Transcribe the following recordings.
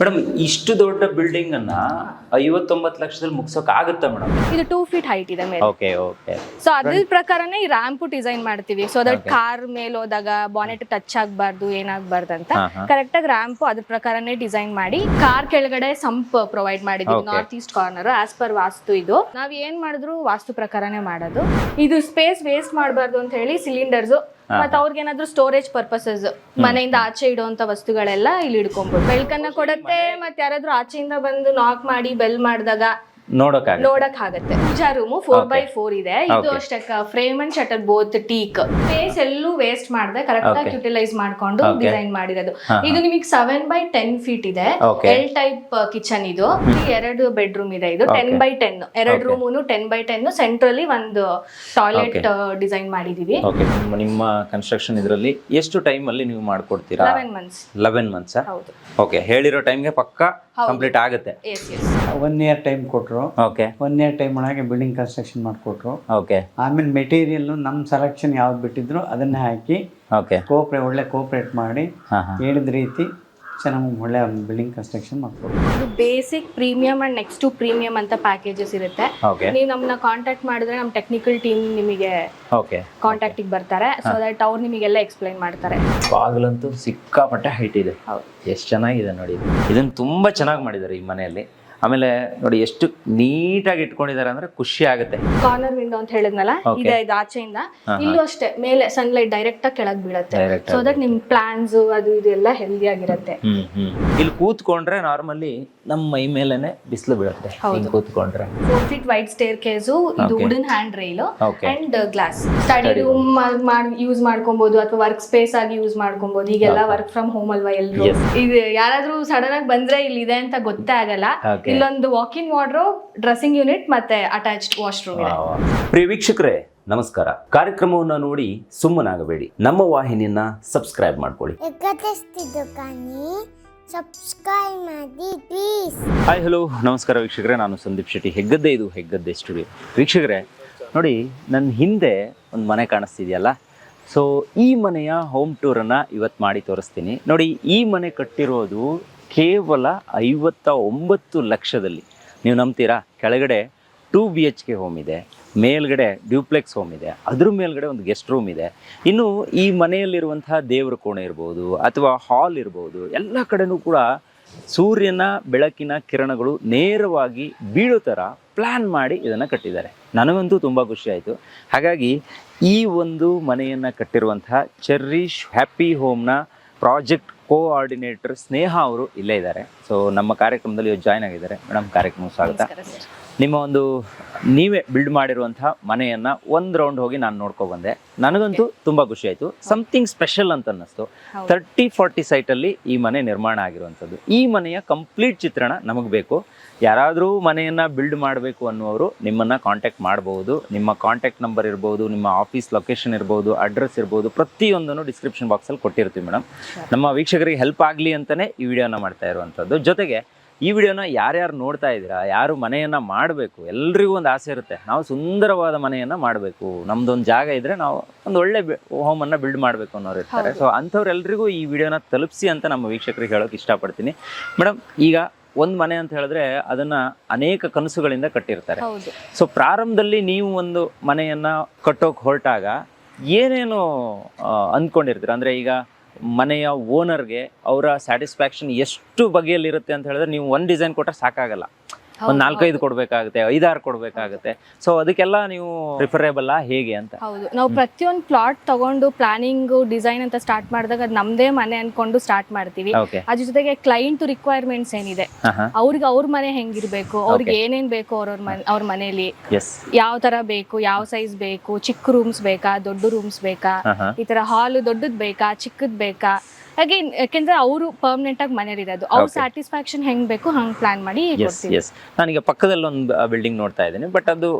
Madam ಇಷ್ಟು ದೊಡ್ಡ building ಅನ್ನ ಐವತ್ತೊಂಬತ್ತು ಲಕ್ಷದಲ್ಲಿ ಮುಗಿಸೋಕೆ ಆಗುತ್ತಾ ಮೇಡಮ್? ಇದು ಟೂ ಫೀಟ್ ಹೈಟ್ ಇದೆ ಮೇಲೆ. ಓಕೆ ಓಕೆ ಸೊ ಅದ್ರ ಪ್ರಕಾರನೇ ಈ ರ್ಯಾಂಪ್ ಡಿಸೈನ್ ಮಾಡ್ತೀವಿ. ಸೊ ದಟ್ ಕಾರ್ ಮೇಲೆ ಹೋದಾಗ ಬಾನೆಟ್ ಟಚ್ ಆಗಬಾರ್ದು ಏನಾಗಬಾರ್ದು ಅಂತ. ಕರೆಕ್ಟ್ ಆಗಿ ರ್ಯಾಂಪ್ ಅದ್ರ ಪ್ರಕಾರನೇ ಡಿಸೈನ್ ಮಾಡಿ ಕಾರ್ ಕೆಳಗಡೆ ಸಂಪ್ ಪ್ರೊವೈಡ್ ಮಾಡಿದ್ವಿ north east corner as per vastu ಇದು. ನಾವ್ ಏನ್ ಮಾಡಿದ್ರು ವಾಸ್ತು ಪ್ರಕಾರನೇ ಮಾಡೋದು. ಇದು ಸ್ಪೇಸ್ ವೇಸ್ಟ್ ಮಾಡಬಾರ್ದು ಅಂತ ಹೇಳಿ ಸಿಲಿಂಡರ್ಸ್ ಮತ್ತೆ ಅವ್ರಿಗೆ ಏನಾದ್ರು ಸ್ಟೋರೇಜ್ ಪರ್ಪಸಸ್ ಮನೆಯಿಂದ ಆಚೆ ಇಡುವಂತ ವಸ್ತುಗಳೆಲ್ಲ ಇಲ್ಲಿ ಇಡ್ಕೊಂಬೋದು. ಬೆಳ್ಕನ್ನ ಕೊಡತ್ತೆ ಮತ್ತೆ ಯಾರಾದ್ರೂ ಆಚೆಯಿಂದ ಬಂದು ನಾಕ್ ಮಾಡಿ ಬೆಲ್ ಮಾಡಿದಾಗ ನೋಡೋಕ್ಕಾಗ ನೋಡಕ್ ಆಗತ್ತೆ puja room four by four ಇದೆ. ಇದು ಅಷ್ಟಕ್ಕ ಅಷ್ಟೇ frame and shutter both teak space ಎಲ್ಲೂ ವೇಸ್ಟ್ ಮಾಡದೆ ಕರೆಕ್ಟ್ ಆಗಿ ಯುಟಿಲೈಸ್ ಮಾಡ್ಕೊಂಡು ಡಿಸೈನ್ ಮಾಡಿರೋದು. ಇದು ನಿಮಗೆ ಸೆವೆನ್ ಬೈ ಟೆನ್ ಫೀಟ್ ಇದೆ. ಎಲ್ ಟೈಪ್ ಕಿಚನ್ ಇದು. ಇಲ್ಲಿ ಎರಡು ಬೆಡ್ರೂಮ್ ಇದೆ. ಇದು ಟೆನ್. ಬೈ ಟೆನ್ ಎರಡು. Room ten by ten centrally ಒಂದು ಟಾಯ್ಲೆಟ್ ಡಿಸೈನ್ ಮಾಡಿದೀವಿ. ಓಕೆ ನಿಮ್ಮ ಕನ್ಸ್ಟ್ರಕ್ಷನ್ ಇದರಲ್ಲಿ ಎಷ್ಟು ಟೈಮ್ ಅಲ್ಲಿ ನೀವು ಮಾಡ್ಕೊಡ್ತೀರಾ? ಲೆವೆನ್ ಮಂತ್ಸ್ ಲೆವೆನ್ ಮಂತ್ಸ್ ಹೌದು. ಓಕೆ ಹೇಳಿರೋ ಟೈಮ್ಗೆ ಪಕ್ಕ. ಕಂಪ್ಲೀಟ್ ಆಗುತ್ತೆ. Yes yes one year time ಕೊಟ್ಟರು ಓಕೆ. ಒನ್ ಇಯರ್ ಟೈಮ್ ಒಳಗೆ ಬಿಲ್ಡಿಂಗ್ ಕನ್ಸ್ಟ್ರಕ್ಷನ್ ಮಾಡಿಕೊಟ್ರು. ಓಕೆ. ಆಮೇಲೆ ಮೆಟೀರಿಯಲ್ ನಮ್ಮ ಸೆಲೆಕ್ಷನ್ ಯಾವ್ದು ಬಿಟ್ಟಿದ್ರು ಅದನ್ನೇ ಹಾಕಿ ಓಕೆ. ಕೋಪ್ರೇ ಒಳ್ಳೆ ಕೋಪ್ರೇಟ್ ಮಾಡಿ ಹೇಳಿದ ರೀತಿ ಚೆನ್ನಾಗಿ ಒಳ್ಳೆ ಬಿಲ್ಡಿಂಗ್ ಕನ್ಸ್ಟ್ರಕ್ಷನ್ ಮಾಡ್ಕೊಡ್ತೀವಿ basic premium and next to premium ಅಂತ ಪ್ಯಾಕೇಜಸ್ ಇರುತ್ತೆ. ಓಕೆ. ನೀವು ನಮ್ಮನ್ನ ಕಾಂಟ್ಯಾಕ್ಟ್ ಮಾಡಿದ್ರೆ ನಮ್ಮ ಟೆಕ್ನಿಕಲ್ ಟೀಮ್ ನಿಮಗೆ ಓಕೆ. ಕಾಂಟ್ಯಾಕ್ಟಿಗೆ ಬರ್ತಾರೆ. ಸೊ ದಟ್ ಅವ್ರು ನಿಮಗೆಲ್ಲ ಎಕ್ಸ್ಪ್ಲೈನ್ ಮಾಡ್ತಾರೆ. ಬಾಗಿಲಂತೂ ಸಿಕ್ಕಾಪಟ್ಟೆ ಹೈಟ್ ಇದೆ. ಹೌದು. ಎಷ್ಟು ಚೆನ್ನಾಗಿದೆ ನೋಡಿ. ಇದನ್ನು ಇದನ್ನ ತುಂಬಾ ಚೆನ್ನಾಗಿ ಮಾಡಿದ್ದಾರೆ ಈ ಮನೆಯಲ್ಲಿ. ಆಮೇಲೆ ನೋಡಿ ಎಷ್ಟು ನೀಟಾಗಿ ಇಟ್ಕೊಂಡಿದ್ದಾರೆ ಅಂದ್ರೆ ಖುಷಿ ಆಗುತ್ತೆ. ಕಾರ್ನರ್ ವಿಂಡೋ ಅಂತ ಹೇಳಿದ್ನಲ್ಲ. ಇದೆ ಇದು ಆಚೆಯಿಂದ. ಇಲ್ಲೂ ಅಷ್ಟೇ ಮೇಲೆ ಸನ್ಲೈಟ್ ಡೈರೆಕ್ಟ್ ಆಗಿ ಕೆಳಗ್ ಬೀಳುತ್ತೆ. Direct ಸೊ ದಟ್ ನಿಮ್ ಪ್ಲಾನ್ಸ್ ಅದು ಇದು ಎಲ್ಲ ಹೆಲ್ದಿ ಆಗಿರುತ್ತೆ. ಹ್ಮ್ ಹ್ಮ್. ಇಲ್ಲಿ ಕೂತ್ಕೊಂಡ್ರೆ ನಾರ್ಮಲಿ ನಮ್ಮ ಮೈ ಮೇಲೇನೆ ಬಿಸಿಲು ಬೀಳುತ್ತೆ. ಹಿಂಗ್ ಕೂತ್ಕೊಂಡ್ರೆ. Four feet white staircase ಇದು Okay. Wooden hand rail Okay. And glass study room use ಮಾಡ್ಕೊಬಹುದು ಅಥವಾ ವರ್ಕ್ ಸ್ಪೇಸ್ ಆಗಿ ಯೂಸ್ ಮಾಡ್ಕೊಬಹುದು ಈಗೆಲ್ಲ ವರ್ಕ್ ಫ್ರಮ್ ಹೋಮ್ ಅಲ್ವಾ ಎಲ್ರು? Yes. ಇದು ಯಾರಾದ್ರೂ ಸಡನ್ ಆಗಿ ಬಂದ್ರೆ ಇಲ್ಲಿ ಇದೆ ಅಂತ ಗೊತ್ತೇ ಆಗಲ್ಲ. Okay. ಇಲ್ಲೊಂದು ವಾಕಿಂಗ್ ವಾರ್ಡ್ರೋ ಡ್ರೆಸ್ಸಿಂಗ್ ಯೂನಿಟ್ ಮತ್ತೆ ಅಟ್ಯಾಚ್ಡ್ ವಾಶ್ರೂಮ್ ಇದೆ. ಪ್ರಿಯ ವೀಕ್ಷಕರೇ ನಮಸ್ಕಾರ. ಕಾರ್ಯಕ್ರಮವನ್ನು ನೋಡಿ ಸುಮ್ಮನಾಗಬೇಡಿ. ನಮ್ಮ ವಾಹಿನಿಯನ್ನ ಸಬ್ಸ್ಕ್ರೈಬ್ ಮಾಡ್ಕೊಳ್ಳಿ. ಸಬ್ಸ್ಕ್ರೈಬ್ ಮಾಡಿ ಪ್ಲೀಸ್ ಹಾಯ್ ಹಲೋ ನಮಸ್ಕಾರ ವೀಕ್ಷಕರೇ ನಾನು ಸಂದೀಪ್ ಶೆಟ್ಟಿ. ಹೆಗ್ಗದ್ದೆ ಇದು ಹೆಗ್ಗದ್ದೆ ಸ್ಟುಡಿಯೋ ವೀಕ್ಷಕರೇ ನೋಡಿ ನನ್ನ ಹಿಂದೆ ಒಂದು ಮನೆ ಕಾಣಿಸ್ತಿದೆಯಲ್ಲ? ಸೊ ಈ ಮನೆಯ ಹೋಮ್ ಟೂರನ್ನು ಇವತ್ತು ಮಾಡಿ ತೋರಿಸ್ತೀನಿ. ನೋಡಿ ಈ ಮನೆ ಕಟ್ಟಿರೋದು ಕೇವಲ ಐವತ್ತ ಒಂಬತ್ತು ಲಕ್ಷದಲ್ಲಿ. ನೀವು ನಂಬ್ತೀರಾ? ಕೆಳಗಡೆ two B H K home ಇದೆ, ಮೇಲ್ಗಡೆ ಡ್ಯೂಪ್ಲೆಕ್ಸ್ ಹೋಮ್ ಇದೆ, ಅದ್ರ ಮೇಲ್ಗಡೆ ಒಂದು ಗೆಸ್ಟ್ ರೂಮ್ ಇದೆ. ಇನ್ನು ಈ ಮನೆಯಲ್ಲಿರುವಂತಹ ದೇವರ ಕೋಣೆ ಇರ್ಬೋದು, ಅಥವಾ ಹಾಲ್ ಇರ್ಬೋದು, ಎಲ್ಲ ಕಡೆನೂ ಕೂಡ ಸೂರ್ಯನ ಬೆಳಕಿನ ಕಿರಣಗಳು ನೇರವಾಗಿ ಬೀಳೋ ಥರ ಪ್ಲ್ಯಾನ್ ಮಾಡಿ ಇದನ್ನು ಕಟ್ಟಿದ್ದಾರೆ. ನನಗಂತೂ ತುಂಬ ಖುಷಿ ಆಯಿತು. ಹಾಗಾಗಿ ಈ ಒಂದು ಮನೆಯನ್ನು ಕಟ್ಟಿರುವಂತಹ ಚೆರ್ರಿಶ್ ಹ್ಯಾಪಿ ಹೋಮ್ನ ಪ್ರಾಜೆಕ್ಟ್ ಕೋಆರ್ಡಿನೇಟರ್ ಸ್ನೇಹ ಅವರು ಇಲ್ಲೇ ಇದ್ದಾರೆ. ಸೊ ನಮ್ಮ ಕಾರ್ಯಕ್ರಮದಲ್ಲಿ ಜಾಯ್ನ್ ಆಗಿದ್ದಾರೆ. ಮೇಡಮ್ ಕಾರ್ಯಕ್ರಮ ಸ್ವಾಗತ. ನಿಮ್ಮ ಒಂದು ನೀವೇ ಬಿಲ್ಡ್ ಮಾಡಿರುವಂತಹ ಮನೆಯನ್ನ ಒಂದು ರೌಂಡ್ ಹೋಗಿ ನಾನು ನೋಡ್ಕೊ ಬಂದೆ. ನನಗಂತೂ ತುಂಬಾ ಖುಷಿ ಆಯ್ತು. ಸಮಥಿಂಗ್ ಸ್ಪೆಷಲ್ ಅಂತ ಅನ್ನಿಸ್ತು. ತರ್ಟಿ ಸೈಟ್ ಸೈಟಲ್ಲಿ ಈ ಮನೆ ನಿರ್ಮಾಣ ಆಗಿರುವಂಥದ್ದು. ಈ ಮನೆಯ ಕಂಪ್ಲೀಟ್ ಚಿತ್ರಣ ನಮಗೆ ಬೇಕು. ಯಾರಾದರೂ ಮನೆಯನ್ನ ಬಿಲ್ಡ್ ಮಾಡಬೇಕು ಅನ್ನುವರು ನಿಮ್ಮನ್ನ ಕಾಂಟ್ಯಾಕ್ಟ್ ಮಾಡಬಹುದು ನಿಮ್ಮ ಕಾಂಟ್ಯಾಕ್ಟ್ ನಂಬರ್ ಇರ್ಬೋದು ನಿಮ್ಮ ಆಫೀಸ್ ಲೊಕೇಶನ್ ಇರ್ಬೋದು ಅಡ್ರೆಸ್ ಇರ್ಬೋದು ಪ್ರತಿಯೊಂದನ್ನು ಡಿಸ್ಕ್ರಿಪ್ಷನ್ ಬಾಕ್ಸಲ್ಲಿ ಕೊಟ್ಟಿರ್ತೀವಿ ಮೇಡಮ್ ನಮ್ಮ ವೀಕ್ಷಕರಿಗೆ ಹೆಲ್ಪ್ ಆಗಲಿ ಅಂತಲೇ ಈ ವಿಡಿಯೋನ ಮಾಡ್ತಾ ಇರುವಂಥದ್ದು ಜೊತೆಗೆ ಈ ವಿಡಿಯೋನ ಯಾರ್ಯಾರು ನೋಡ್ತಾ ಇದ್ದೀರಾ ಯಾರು ಮನೆಯನ್ನ ಮಾಡಬೇಕು ಎಲ್ರಿಗೂ ಒಂದು ಆಸೆ ಇರುತ್ತೆ. ನಾವು ಸುಂದರವಾದ ಮನೆಯನ್ನ ಮಾಡಬೇಕು. ನಮ್ಮದೊಂದು ಜಾಗ ಇದ್ರೆ ನಾವು ಒಂದು ಒಳ್ಳೆ ಹೋಮನ್ನು ಬಿಲ್ಡ್ ಮಾಡಬೇಕು ಅನ್ನೋರು ಇರ್ತಾರೆ. ಸೊ ಅಂಥವ್ರೆಲ್ರಿಗೂ ಈ ವಿಡಿಯೋನ ತಲುಪಿಸಿ ಅಂತ ನಮ್ಮ ವೀಕ್ಷಕರಿಗೆ ಹೇಳೋಕೆ ಇಷ್ಟಪಡ್ತೀನಿ. ಮೇಡಮ್ ಈಗ ಒಂದು ಮನೆ ಅಂತ ಹೇಳಿದ್ರೆ ಅದನ್ನ ಅನೇಕ ಕನಸುಗಳಿಂದ ಕಟ್ಟಿರ್ತಾರೆ. ಸೊ ಪ್ರಾರಂಭದಲ್ಲಿ ನೀವು ಒಂದು ಮನೆಯನ್ನ ಕಟ್ಟೋಕೆ ಹೊರಟಾಗ ಏನೇನು ಅಂದ್ಕೊಂಡಿರ್ತೀರ? ಅಂದ್ರೆ ಈಗ ಮನೆಯ ಓನರ್ಗೆ ಅವರ ಸ್ಯಾಟಿಸ್ಫ್ಯಾಕ್ಷನ್ ಎಷ್ಟು ಬಗೆಯಲ್ಲಿರುತ್ತೆ ಅಂತ ಹೇಳಿದ್ರೆ ನೀವು ಒಂದು ಡಿಸೈನ್ ಕೊಟ್ಟರೆ ಸಾಕಾಗಲ್ಲ. ಒಂದು ನಾಲ್ಕೈದು ಕೊಡ್ಬೇಕಾಗುತ್ತೆ ಐದಾರು ಕೊಡ್ಬೇಕಾಗುತ್ತೆ. ಸೊ ಅದಕ್ಕೆಲ್ಲ ನೀವು ಪ್ರಿಫರೇಬಲ್ ಹೇಗೆ ಅಂತ? ಹೌದು ನಾವು ಪ್ರತಿಯೊಂದು ಪ್ಲಾಟ್ ತಗೊಂಡು ಪ್ಲಾನಿಂಗ್ ಡಿಸೈನ್ ಅಂತ ಸ್ಟಾರ್ಟ್ ಮಾಡಿದಾಗ ಅದು ನಮ್ದೇ ಮನೆ ಅನ್ಕೊಂಡು ಸ್ಟಾರ್ಟ್ ಮಾಡ್ತೀವಿ. ಅದ್ರ ಜೊತೆಗೆ ಕ್ಲೈಂಟ್ ರಿಕ್ವೈರ್ಮೆಂಟ್ಸ್ ಏನಿದೆ? ಅವ್ರಿಗೆ ಅವ್ರ ಮನೆ ಹೆಂಗಿರ್ಬೇಕು? ಅವ್ರಿಗೆ ಏನೇನ್ ಬೇಕು ಅವ್ರವ್ರ ಮನೆ ಅವ್ರ ಮನೇಲಿ? ಎಸ್ ಯಾವ ತರ ಬೇಕು? ಯಾವ ಸೈಜ್ ಬೇಕು? ಚಿಕ್ಕ ರೂಮ್ಸ್ ಬೇಕಾ? ದೊಡ್ಡ ರೂಮ್ಸ್ ಬೇಕಾ? ಈ ತರ ಹಾಲ್ ದೊಡ್ಡದ್ ಬೇಕಾ? ಚಿಕ್ಕದ್ ಬೇಕಾ? ಹಾಗೆ ಯಾಕೆಂದ್ರೆ ಅವರು ಪರ್ಮನೆಂಟ್ ಆಗಿ ಮನೇಲಿ ಇರೋದು. ಅವ್ರ ಸ್ಯಾಟಿಸ್ಫ್ಯಾಕ್ಷನ್ ಹೆಂಗ್ ಬೇಕು ಹಂಗ್ ಪ್ಲಾನ್ ಮಾಡಿ ಎಸ್ ಎಸ್ ನಾನೀಗ ಪಕ್ಕದಲ್ಲಿ ಒಂದು ಬಿಲ್ಡಿಂಗ್ ನೋಡ್ತಾ ಇದ್ದೀನಿ ಬಟ್ ಅದು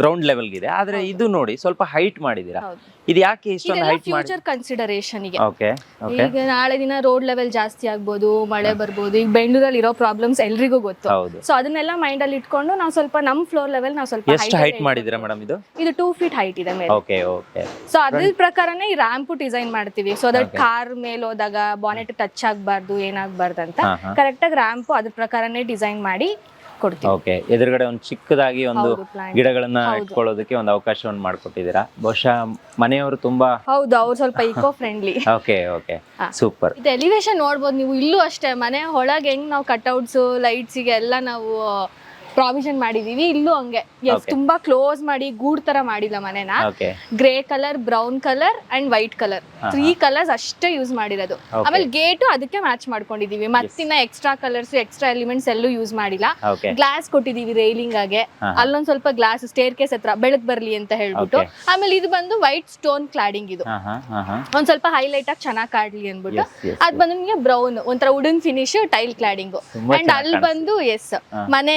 ಗ್ರೌಂಡ್ ಲೆವೆಲ್ಗಿದೆ ಆದ್ರೆ ಇದು ನೋಡಿ ಸ್ವಲ್ಪ ಹೈಟ್ ಮಾಡಿದೀರಾ ಇದು ಯಾಕೆ ಇಷ್ಟೊಂದು ಹೈಟ್ ಮಾಡಿ ಫ್ಯೂಚರ್ ಕನ್ಸಿಡರೇಷನ್ಗೆ ಓಕೆ ಓಕೆ ಈಗ ನಾಳೆ ದಿನ ರೋಡ್ ಲೆವೆಲ್ ಜಾಸ್ತಿ ಆಗ್ಬೋದು ಮಳೆ ಬರ್ಬೋದು ಈಗ ಬೆಂಗಳೂರಲ್ಲಿ ಇರೋ ಪ್ರಾಬ್ಲಮ್ಸ್ ಎಲ್ರಿಗೂ ಗೊತ್ತು. ಹೌದು. ಸೊ ಅದನ್ನೆಲ್ಲ ಮೈಂಡ್ ಅಲ್ಲಿ ಇಟ್ಕೊಂಡು ನಾವು ಸ್ವಲ್ಪ ನಮ್ ಫ್ಲೋರ್ ಲೆವೆಲ್ ನಾವು ಸ್ವಲ್ಪ ಎಷ್ಟು height ಹೈಟ್ ಮಾಡಿದ್ದೀರಾ ಮೇಡಮ್ ಇದು? ಇದು ಟೂ ಫೀಟ್ ಹೈಟ್ ಇದೆ ಮೇಲೆ. ಓಕೆ ಓಕೆ ಸೊ ಅದ್ರ ಪ್ರಕಾರನೇ ಈ ರ್ಯಾಂಪ್ ಡಿಸೈನ್ ಮಾಡ್ತೀವಿ. ಸೊ ದಟ್ ಕಾರ್ ಮೇಲೆ ಹೋದಾಗ ಬಾನೆಟ್ ಟಚ್ ಆಗ್ಬಾರ್ದು ಏನಾಗ್ಬಾರ್ದು ಅಂತ ಹಾ, ಹಾ. ಕರೆಕ್ಟ್ ಆಗಿ ರ್ಯಾಂಪ್ ಅದ್ರ ಪ್ರಕಾರನೇ ಡಿಸೈನ್ ಮಾಡಿ ಕೊಡ್ತೀವಿ ಓಕೆ ಎದುರುಗಡೆ ಒಂದು ಚಿಕ್ಕದಾಗಿ ಒಂದು ಹೌದು, plant. ಗಿಡಗಳನ್ನ. ಇಟ್ಕೊಳ್ಳೋದಕ್ಕೆ ಒಂದು ಅವಕಾಶವನ್ನು ಮಾಡಿಕೊಟ್ಟಿದ್ದೀರಾ ಬಹುಶಃ ಮನೆಯವರು ತುಂಬಾ ಹೌದು ಅವ್ರು ಸ್ವಲ್ಪ ಇಕೋ ಫ್ರೆಂಡ್ಲಿ ಓಕೆ ಓಕೆ ಹಾ. ಸೂಪರ್ ಇದು ಎಲಿವೇಶನ್ ನೋಡ್ಬೋದು ನೀವು ಇಲ್ಲೂ ಅಷ್ಟೇ ಮನೆ ಒಳಗೆ ಹೆಂಗ್ ನಾವು ಕಟ್ಔಟ್ಸ್ ಲೈಟ್ಸ್ ಎಲ್ಲ ನಾವು ಪ್ರಾವಿಷನ್ ಮಾಡಿದೀವಿ. ಇಲ್ಲೂ ಹಂಗೆ. ಎಸ್ ತುಂಬಾ ಕ್ಲೋಸ್ ಮಾಡಿ ಗೂಡ್ ತರ ಮಾಡಿಲ್ಲ ಮನೆನ. Grey colour brown colour and white colour three colours ಅಷ್ಟೇ ಯೂಸ್ ಮಾಡಿರೋದು. ಆಮೇಲೆ ಗೇಟು ಅದಕ್ಕೆ ಮ್ಯಾಚ್ ಮಾಡ್ಕೊಂಡಿದೀವಿ. ಮತ್ತಿನ್ನ ಎಕ್ಸ್ಟ್ರಾ ಕಲರ್ಸ್ ಎಕ್ಸ್ಟ್ರಾ ಎಲಿಮೆಂಟ್ಸ್ ಎಲ್ಲೂ ಯೂಸ್ ಮಾಡಿಲ್ಲ. ಗ್ಲಾಸ್ ಕೊಟ್ಟಿದೀವಿ ರೈಲಿಂಗ್ ಆಗಿ. ಅಲ್ಲೊಂದ್ ಸ್ವಲ್ಪ ಗ್ಲಾಸ್ ಸ್ಟೇರ್ ಕೇಸ್ ಹತ್ರ ಬೆಳಕ್ ಬರ್ಲಿ ಅಂತ ಹೇಳ್ಬಿಟ್ಟು. ಆಮೇಲೆ ಇದು ಬಂದು ವೈಟ್ ಸ್ಟೋನ್ ಕ್ಲಾಡಿಂಗ್ ಇದು. ಒಂದ್ ಸ್ವಲ್ಪ ಹೈಲೈಟ್ ಆಗಿ ಚೆನ್ನಾಗಿ ಕಾಡ್ಲಿ ಅನ್ಬಿಟ್ಟು ಅದ್ ಬಂದು ನಿಮ್ಗೆ ಬ್ರೌನ್ ಒಂಥರ wooden finish tile cladding and ಅಲ್ಲಿ ಬಂದು ಎಸ್ ಮನೆ